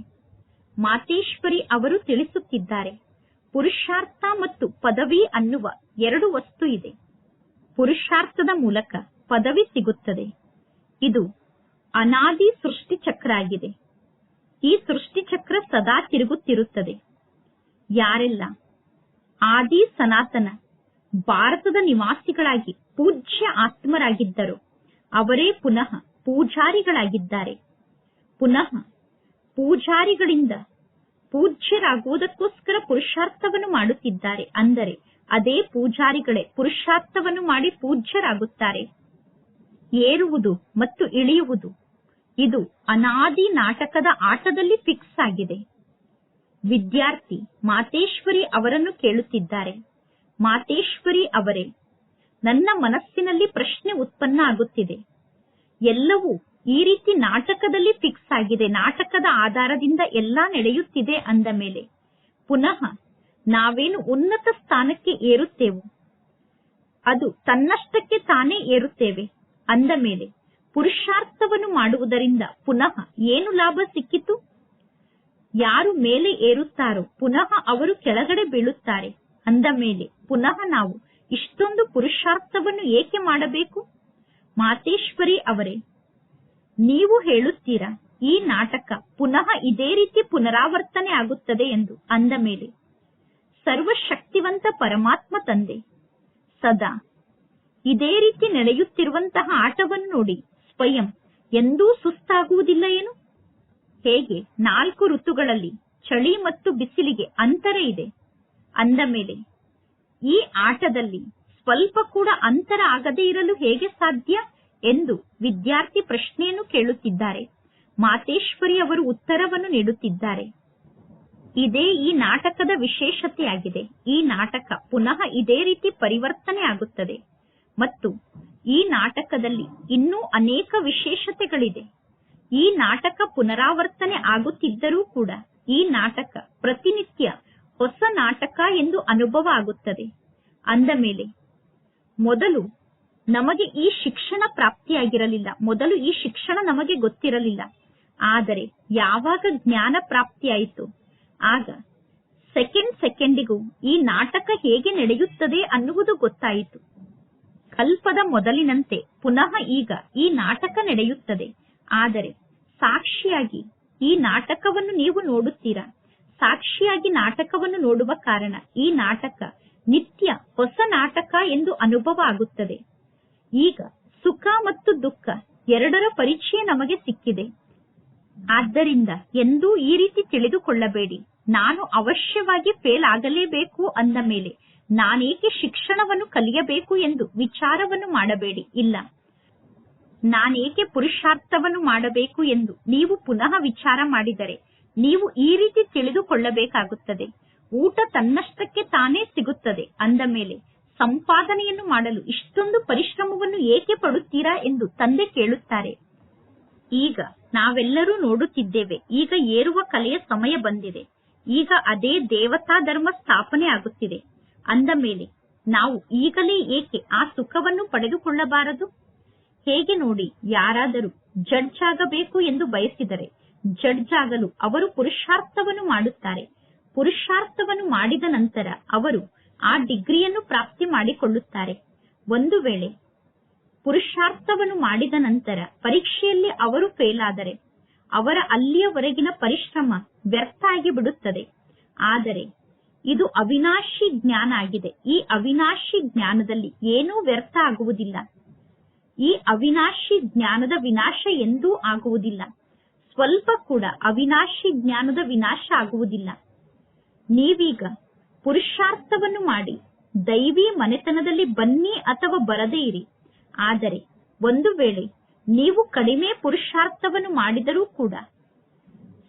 ಮಾತೇಶ್ವರಿ ಅವರು ತಿಳಿಸುತ್ತಿದ್ದಾರೆ. ಪುರುಷಾರ್ಥ ಮತ್ತು ಪದವಿ ಅನ್ನುವ ಎರಡು ವಸ್ತು ಇದೆ. ಪುರುಷಾರ್ಥದ ಮೂಲಕ ಪದವಿ ಸಿಗುತ್ತದೆ. ಇದು ಅನಾದಿ ಸೃಷ್ಟಿ ಚಕ್ರ ಆಗಿದೆ ಈ ಸೃಷ್ಟಿ ಚಕ್ರ ಸದಾ ತಿರುಗುತ್ತಿರುತ್ತದೆ. ಯಾರೆಲ್ಲ ಆದಿ ಸನಾತನ ಭಾರತದ ನಿವಾಸಿಗಳಾಗಿ ಪೂಜ್ಯ ಆತ್ಮರಾಗಿದ್ದರು ಅವರೇ ಪುನಃ ಪೂಜಾರಿಗಳಾಗಿದ್ದಾರೆ. ಪುನಃ ಪೂಜಾರಿಗಳಿಂದ ಪೂಜ್ಯರಾಗುವುದಕ್ಕೋಸ್ಕರ ಪುರುಷಾರ್ಥವನ್ನು ಮಾಡುತ್ತಿದ್ದಾರೆ. ಅಂದರೆ, ಅದೇ ಪೂಜಾರಿಗಳೇ ಪುರುಷಾರ್ಥವನ್ನು ಮಾಡಿ ಪೂಜ್ಯರಾಗುತ್ತಾರೆ. ಏರುವುದು ಮತ್ತು ಇಳಿಯುವುದು, ಇದು ಅನಾದಿ ನಾಟಕದ ಆಟದಲ್ಲಿ ಫಿಕ್ಸ್ ಆಗಿದೆ. ವಿದ್ಯಾರ್ಥಿ ಮಾತೇಶ್ವರಿ ಅವರನ್ನು ಕೇಳುತ್ತಿದ್ದಾರೆ. ಮಾತೇಶ್ವರಿ ಅವರೇ, ನನ್ನ ಮನಸ್ಸಿನಲ್ಲಿ ಪ್ರಶ್ನೆ ಉತ್ಪನ್ನ ಆಗುತ್ತಿದೆ. ಎಲ್ಲವೂ ಈ ರೀತಿ ನಾಟಕದಲ್ಲಿ ಫಿಕ್ಸ್ ಆಗಿದೆ. ನಾಟಕದ ಆಧಾರದಿಂದ ಎಲ್ಲಾ ನಡೆಯುತ್ತಿದೆ ಅಂದ ಮೇಲೆ. ಪುನಃ ನಾವೇನು ಉನ್ನತ ಸ್ಥಾನಕ್ಕೆ ಏರುತ್ತೇವೋ? ಅದು ತನ್ನಷ್ಟಕ್ಕೆ ತಾನೇ ಏರುತ್ತೇವೆ ಅಂದ ಮೇಲೆ ಪುರುಷಾರ್ಥವನ್ನು ಮಾಡುವುದರಿಂದ ಪುನಃ ಏನು ಲಾಭ ಸಿಕ್ಕಿತು? ಯಾರು ಮೇಲೆ ಏರುತ್ತಾರೋ ಪುನಃ ಅವರು ಕೆಳಗಡೆ ಬೀಳುತ್ತಾರೆ ಅಂದ ಮೇಲೆ ಪುನಃ ನಾವು ಇಷ್ಟೊಂದು ಪುರುಷಾರ್ಥವನ್ನು ಏಕೆ ಮಾಡಬೇಕು? ಮಾತೇಶ್ವರಿ ಅವರೇ ನೀವು ಹೇಳುತ್ತೀರಾ, ಈ ನಾಟಕ ಪುನಃ ಇದೇ ರೀತಿ ಪುನರಾವರ್ತನೆ ಆಗುತ್ತದೆ ಎಂದು ಅಂದ ಮೇಲೆ, ಸರ್ವಶಕ್ತಿವಂತ ಪರಮಾತ್ಮ ತಂದೆ, ಸದಾ ಇದೇ ರೀತಿ ನಡೆಯುತ್ತಿರುವಂತಹ ಆಟವನ್ನು ನೋಡಿ ಸ್ವಯಂ ಎಂದೂ ಸುಸ್ತಾಗುವುದಿಲ್ಲ ಏನು? ಹೇಗೆ ನಾಲ್ಕು ಋತುಗಳಲ್ಲಿ ಚಳಿ ಮತ್ತು ಬಿಸಿಲಿಗೆ ಅಂತರ ಇದೆ? ಅಂದ ಮೇಲೆ, ಈ ಆಟದಲ್ಲಿ ಸ್ವಲ್ಪ ಕೂಡ ಅಂತರ ಆಗದೇ ಇರಲು ಹೇಗೆ ಸಾಧ್ಯ? ಎಂದು ವಿದ್ಯಾರ್ಥಿ ಪ್ರಶ್ನೆಯನ್ನು ಕೇಳುತ್ತಿದ್ದಾರೆ. ಮಾತೇಶ್ವರಿ ಅವರು ಉತ್ತರವನ್ನು ನೀಡುತ್ತಿದ್ದಾರೆ. ಇದೇ ಈ ನಾಟಕದ ವಿಶೇಷತೆಯಾಗಿದೆ. ಈ ನಾಟಕ ಪುನಃ ಇದೇ ರೀತಿ ಪರಿವರ್ತನೆ ಆಗುತ್ತದೆ. ಮತ್ತು ಈ ನಾಟಕದಲ್ಲಿ ಇನ್ನೂ ಅನೇಕ ವಿಶೇಷತೆಗಳಿದೆ. ಈ ನಾಟಕ ಪುನರಾವರ್ತನೆ ಆಗುತ್ತಿದ್ದರೂ ಕೂಡ ಈ ನಾಟಕ ಪ್ರತಿನಿತ್ಯ ಹೊಸ ನಾಟಕ ಎಂದು ಅನುಭವ ಆಗುತ್ತದೆ. ಅಂದ ಮೇಲೆ, ಮೊದಲು ನಮಗೆ ಈ ಶಿಕ್ಷಣ ಪ್ರಾಪ್ತಿಯಾಗಿರಲಿಲ್ಲ. ಮೊದಲು ಈ ಶಿಕ್ಷಣ ನಮಗೆ ಗೊತ್ತಿರಲಿಲ್ಲ. ಆದರೆ ಯಾವಾಗ ಜ್ಞಾನ ಪ್ರಾಪ್ತಿಯಾಯಿತು? ಆಗ ಸೆಕೆಂಡ್ ಸೆಕೆಂಡಿಗೂ ಈ ನಾಟಕ ಹೇಗೆ ನಡೆಯುತ್ತದೆ ಅನ್ನುವುದು ಗೊತ್ತಾಯಿತು. ಕಲ್ಪದ ಮೊದಲಿನಂತೆ ಪುನಃ ಈಗ ಈ ನಾಟಕ ನಡೆಯುತ್ತದೆ. ಆದರೆ ಸಾಕ್ಷಿಯಾಗಿ ಈ ನಾಟಕವನ್ನು ನೀವು ನೋಡುತ್ತೀರಾ? ಸಾಕ್ಷಿಯಾಗಿ ನಾಟಕವನ್ನು ನೋಡುವ ಕಾರಣ ಈ ನಾಟಕ ನಿತ್ಯ ಹೊಸ ನಾಟಕ ಎಂದು ಅನುಭವ ಆಗುತ್ತದೆ. ಈಗ ಸುಖ ಮತ್ತು ದುಃಖ ಎರಡರ ಪರೀಕ್ಷೆ ನಮಗೆ ಸಿಕ್ಕಿದೆ. ಆದ್ದರಿಂದ ಎಂದೂ ಈ ರೀತಿ ತಿಳಿದುಕೊಳ್ಳಬೇಡಿ. ನಾನು ಅವಶ್ಯವಾಗಿ ಫೇಲ್ ಆಗಲೇಬೇಕು ಅಂದ ಮೇಲೆ ನಾನೇಕೆ ಶಿಕ್ಷಣವನ್ನು ಕಲಿಯಬೇಕು ಎಂದು ವಿಚಾರವನ್ನು ಮಾಡಬೇಡಿ. ಇಲ್ಲ. ನಾನೇಕೆ ಪುರುಷಾರ್ಥವನ್ನು ಮಾಡಬೇಕು ಎಂದು ನೀವು ಪುನಃ ವಿಚಾರ ಮಾಡಿದರೆ ನೀವು ಈ ರೀತಿ ತಿಳಿದುಕೊಳ್ಳಬೇಕಾಗುತ್ತದೆ. ಊಟ ತನ್ನಷ್ಟಕ್ಕೆ ತಾನೇ ಸಿಗುತ್ತದೆ ಅಂದ ಮೇಲೆ ಸಂಪಾದನೆಯನ್ನು ಮಾಡಲು ಇಷ್ಟೊಂದು ಪರಿಶ್ರಮವನ್ನು ಏಕೆ ಪಡುತ್ತೀರಾ ಎಂದು ತಂದೆ ಕೇಳುತ್ತಾರೆ. ಈಗ ನಾವೆಲ್ಲರೂ ನೋಡುತ್ತಿದ್ದೇವೆ, ಈಗ ಏರುವ ಕಲೆಯ ಸಮಯ ಬಂದಿದೆ, ಈಗ ಅದೇ ದೇವತಾ ಧರ್ಮ ಸ್ಥಾಪನೆ ಆಗುತ್ತಿದೆ. ಅಂದ ಮೇಲೆ, ನಾವು ಈಗಲೇ ಏಕೆ ಆ ಸುಖವನ್ನು ಪಡೆದುಕೊಳ್ಳಬಾರದು? ಹೇಗೆ ನೋಡಿ ಯಾರಾದರೂ ಜಡ್ಜ್ ಆಗಬೇಕು ಎಂದು ಬಯಸಿದರೆ ಜಡ್ಜ್ ಆಗಲು ಅವರು ಪುರುಷಾರ್ಥವನ್ನು ಮಾಡುತ್ತಾರೆ. ಪುರುಷಾರ್ಥವನ್ನು ಮಾಡಿದ ನಂತರ ಅವರು ಆ ಡಿಗ್ರಿಯನ್ನು ಪ್ರಾಪ್ತಿ ಮಾಡಿಕೊಳ್ಳುತ್ತಾರೆ. ಒಂದು ವೇಳೆ ಪುರುಷಾರ್ಥವನ್ನು ಮಾಡಿದ ನಂತರ ಪರೀಕ್ಷೆಯಲ್ಲಿ ಅವರು ಫೇಲ್ ಆದರೆ ಅವರ ಅಲ್ಲಿಯವರೆಗಿನ ಪರಿಶ್ರಮ ವ್ಯರ್ಥ ಆಗಿ ಬಿಡುತ್ತದೆ ಆದರೆ ಇದು ಅವಿನಾಶಿ ಜ್ಞಾನ ಆಗಿದೆ. ಈ ಅವಿನಾಶಿ ಜ್ಞಾನದಲ್ಲಿ ಏನೂ ವ್ಯರ್ಥ ಆಗುವುದಿಲ್ಲ. ಈ ಅವಿನಾಶಿ ಜ್ಞಾನದ ವಿನಾಶ ಎಂದೂ ಆಗುವುದಿಲ್ಲ. ಸ್ವಲ್ಪ ಕೂಡ ಅವಿನಾಶಿ ಜ್ಞಾನದ ವಿನಾಶ ಆಗುವುದಿಲ್ಲ. ನೀವೀಗ ಪುರುಷಾರ್ಥವನ್ನು ಮಾಡಿ. ದೈವಿ ಮನೆತನದಲ್ಲಿ ಬನ್ನಿ ಅಥವಾ ಬರದೇ ಇರಿ. ಆದರೆ ಒಂದು ವೇಳೆ ನೀವು ಕಡಿಮೆ ಪುರುಷಾರ್ಥವನ್ನು ಮಾಡಿದರೂ ಕೂಡ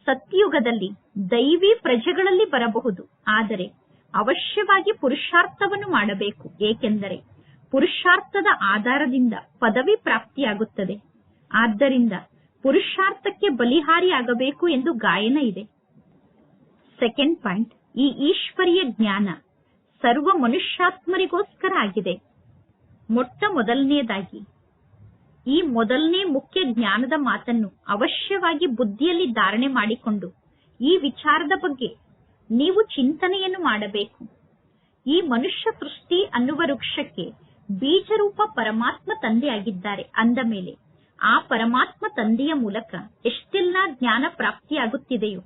ಸತ್ಯುಗದಲ್ಲಿ ದೈವಿ ಪ್ರಜೆಗಳಲ್ಲಿ ಬರಬಹುದು. ಆದರೆ ಅವಶ್ಯವಾಗಿ ಪುರುಷಾರ್ಥವನ್ನು ಮಾಡಬೇಕು. ಏಕೆಂದರೆ ಪುರುಷಾರ್ಥದ ಆಧಾರದಿಂದ ಪದವಿ ಪ್ರಾಪ್ತಿಯಾಗುತ್ತದೆ. ಆದ್ದರಿಂದ ಪುರುಷಾರ್ಥಕ್ಕೆ ಬಲಿಹಾರಿಯಾಗಬೇಕು ಎಂದು ಗಾಯನ ಇದೆ. ಸೆಕೆಂಡ್ ಪಾಯಿಂಟ್ ಈ ಈಶ್ವರಿಯ ಜ್ಞಾನ ಸರ್ವ ಮನುಷ್ಯಾತ್ಮರಿಗೋಸ್ಕರ ಆಗಿದೆ. ಮೊಟ್ಟ ಮೊದಲನೆಯದಾಗಿ, ಈ ಮೊದಲನೇ ಮುಖ್ಯ ಜ್ಞಾನದ ಮಾತನ್ನು ಅವಶ್ಯವಾಗಿ ಬುದ್ಧಿಯಲ್ಲಿ ಧಾರಣೆ ಮಾಡಿಕೊಂಡು, ಈ ವಿಚಾರದ ಬಗ್ಗೆ ನೀವು ಚಿಂತನೆಯನ್ನು ಮಾಡಬೇಕು. ಈ ಮನುಷ್ಯ ಸೃಷ್ಟಿ ಅನ್ನುವ ವೃಕ್ಷಕ್ಕೆ ಬೀಜರೂಪ ಪರಮಾತ್ಮ ತಂದೆಯಾಗಿದ್ದಾರೆ ಅಂದ ಮೇಲೆ, ಆ ಪರಮಾತ್ಮ ತಂದೆಯ ಮೂಲಕ ಎಷ್ಟೆಲ್ಲ ಜ್ಞಾನ ಪ್ರಾಪ್ತಿಯಾಗುತ್ತಿದೆಯೋ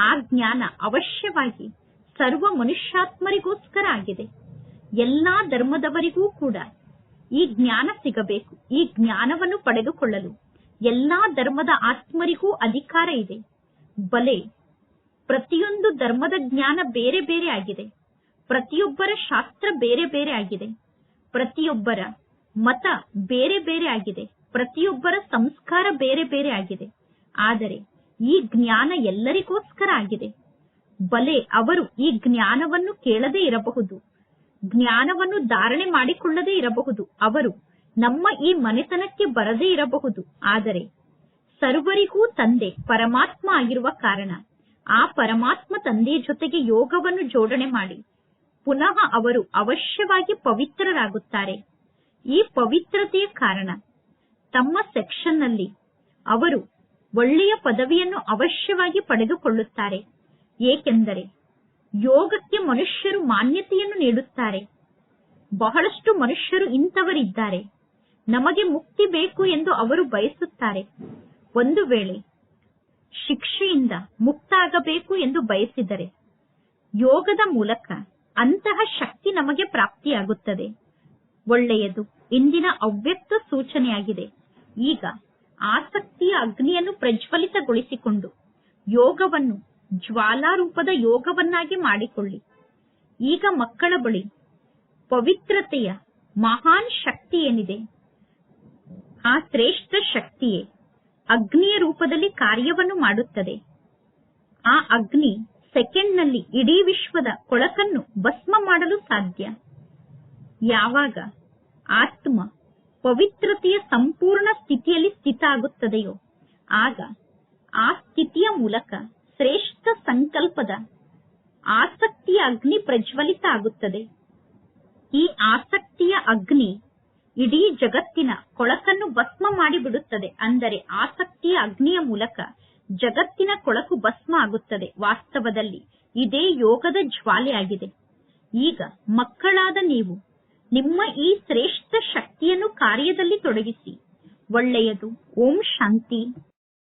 ಆ ಜ್ಞಾನ ಅವಶ್ಯವಾಗಿ ಸರ್ವ ಮನುಷ್ಯಾತ್ಮರಿಗೋಸ್ಕರ ಆಗಿದೆ. ಎಲ್ಲಾ ಧರ್ಮದವರಿಗೂ ಕೂಡ ಈ ಜ್ಞಾನ ಸಿಗಬೇಕು. ಈ ಜ್ಞಾನವನ್ನು ಪಡೆದುಕೊಳ್ಳಲು ಎಲ್ಲಾ ಧರ್ಮದ ಆತ್ಮರಿಗೂ ಅಧಿಕಾರ ಇದೆ. ಬಲೆ ಪ್ರತಿಯೊಂದು ಧರ್ಮದ ಜ್ಞಾನ ಬೇರೆ ಬೇರೆ ಆಗಿದೆ. ಪ್ರತಿಯೊಬ್ಬರ ಶಾಸ್ತ್ರ ಬೇರೆ ಬೇರೆ ಆಗಿದೆ. ಪ್ರತಿಯೊಬ್ಬರ ಮತ ಬೇರೆ ಬೇರೆ ಆಗಿದೆ. ಪ್ರತಿಯೊಬ್ಬರ ಸಂಸ್ಕಾರ ಬೇರೆ ಬೇರೆ ಆಗಿದೆ. ಆದರೆ ಈ ಜ್ಞಾನ ಎಲ್ಲರಿಗೋಸ್ಕರ ಆಗಿದೆ. ಬಲೆ ಅವರು ಈ ಜ್ಞಾನವನ್ನು ಕೇಳದೇ ಇರಬಹುದು. ಜ್ಞಾನವನ್ನು ಧಾರಣೆ ಮಾಡಿಕೊಳ್ಳದೇ ಇರಬಹುದು. ಅವರು ನಮ್ಮ ಈ ಮನೆತನಕ್ಕೆ ಬರದೇ ಇರಬಹುದು. ಆದರೆ ಸರ್ವರಿಗೂ ತಂದೆ ಪರಮಾತ್ಮ ಆಗಿರುವ ಕಾರಣ ಆ ಪರಮಾತ್ಮ ತಂದೆಯ ಜೊತೆಗೆ ಯೋಗವನ್ನು ಜೋಡಣೆ ಮಾಡಿ ಪುನಃ ಅವರು ಅವಶ್ಯವಾಗಿ ಪವಿತ್ರರಾಗುತ್ತಾರೆ. ಈ ಪವಿತ್ರತೆಯ ಕಾರಣ ತಮ್ಮ ಸೆಕ್ಷನ್ನಲ್ಲಿ ಅವರು ಒಳ್ಳೆಯ ಪದವಿಯನ್ನು ಅವಶ್ಯವಾಗಿ ಪಡೆದುಕೊಳ್ಳುತ್ತಾರೆ. ಏಕೆಂದರೆ ಯೋಗಕ್ಕೆ ಮನುಷ್ಯರು ಮಾನ್ಯತೆಯನ್ನು ನೀಡುತ್ತಾರೆ. ಬಹಳಷ್ಟು ಮನುಷ್ಯರು ಇಂಥವರಿದ್ದಾರೆ. ನಮಗೆ ಮುಕ್ತಿ ಬೇಕು ಎಂದು ಅವರು ಬಯಸುತ್ತಾರೆ. ಒಂದು ವೇಳೆ ಶಿಕ್ಷೆಯಿಂದ ಮುಕ್ತ ಆಗಬೇಕು ಎಂದು ಬಯಸಿದರೆ ಯೋಗದ ಮೂಲಕ ಅಂತಹ ಶಕ್ತಿ ನಮಗೆ ಪ್ರಾಪ್ತಿಯಾಗುತ್ತದೆ. ಒಳ್ಳೆಯದು. ಇಂದಿನ ಅವ್ಯಕ್ತ ಸೂಚನೆಯಾಗಿದೆ. ಈಗ ಆಸಕ್ತಿಯ ಅಗ್ನಿಯನ್ನು ಪ್ರಜ್ವಲಿತಗೊಳಿಸಿಕೊಂಡು ಯೋಗವನ್ನು ಜ್ವಾಲಾರೂಪದ ಯೋಗವನ್ನಾಗಿ ಮಾಡಿಕೊಳ್ಳಿ. ಈಗ ಮಕ್ಕಳ ಬಳಿ ಪವಿತ್ರತೆಯ ಮಹಾನ್ ಶಕ್ತಿ ಏನಿದೆ? ಆ ಶ್ರೇಷ್ಠ ಶಕ್ತಿಯೇ ಅಗ್ನಿಯ ರೂಪದಲ್ಲಿ ಕಾರ್ಯವನ್ನು ಮಾಡುತ್ತದೆ. ಆ ಅಗ್ನಿ ಸೆಕೆಂಡ್ನಲ್ಲಿ ಇಡೀ ವಿಶ್ವದ ಕೊಳಕನ್ನು ಭಸ್ಮ ಮಾಡಲು ಸಾಧ್ಯ. ಯಾವಾಗ ಆತ್ಮ ಪವಿತ್ರತೆಯ ಸಂಪೂರ್ಣ ಸ್ಥಿತಿಯಲ್ಲಿ ಸ್ಥಿತ ಆಗುತ್ತದೆಯೋ? ಆಗ ಆ ಸ್ಥಿತಿಯ ಮೂಲಕ ಶ್ರೇಷ್ಠ ಸಂಕಲ್ಪದ ಆಸಕ್ತಿಯ ಅಗ್ನಿ ಪ್ರಜ್ವಲಿತ ಆಗುತ್ತದೆ. ಈ ಆಸಕ್ತಿಯ ಅಗ್ನಿ ಇಡೀ ಜಗತ್ತಿನ ಕೊಳಕನ್ನು ಭಸ್ಮ ಮಾಡಿಬಿಡುತ್ತದೆ. ಅಂದರೆ ಆಸಕ್ತಿಯ ಅಗ್ನಿಯ ಮೂಲಕ ಜಗತ್ತಿನ ಕೊಳಕು ಭಸ್ಮ ಆಗುತ್ತದೆ. ವಾಸ್ತವದಲ್ಲಿ ಇದೇ ಯೋಗದ ಜ್ವಾಲೆಯಾಗಿದೆ ಈಗ ಮಕ್ಕಳಾದ ನೀವು ನಿಮ್ಮ ಈ ಶ್ರೇಷ್ಠ ಶಕ್ತಿಯನ್ನು ಕಾರ್ಯದಲ್ಲಿ ತೊಡಗಿಸಿ. ಒಳ್ಳೆಯದು. ಓಂ ಶಾಂತಿ.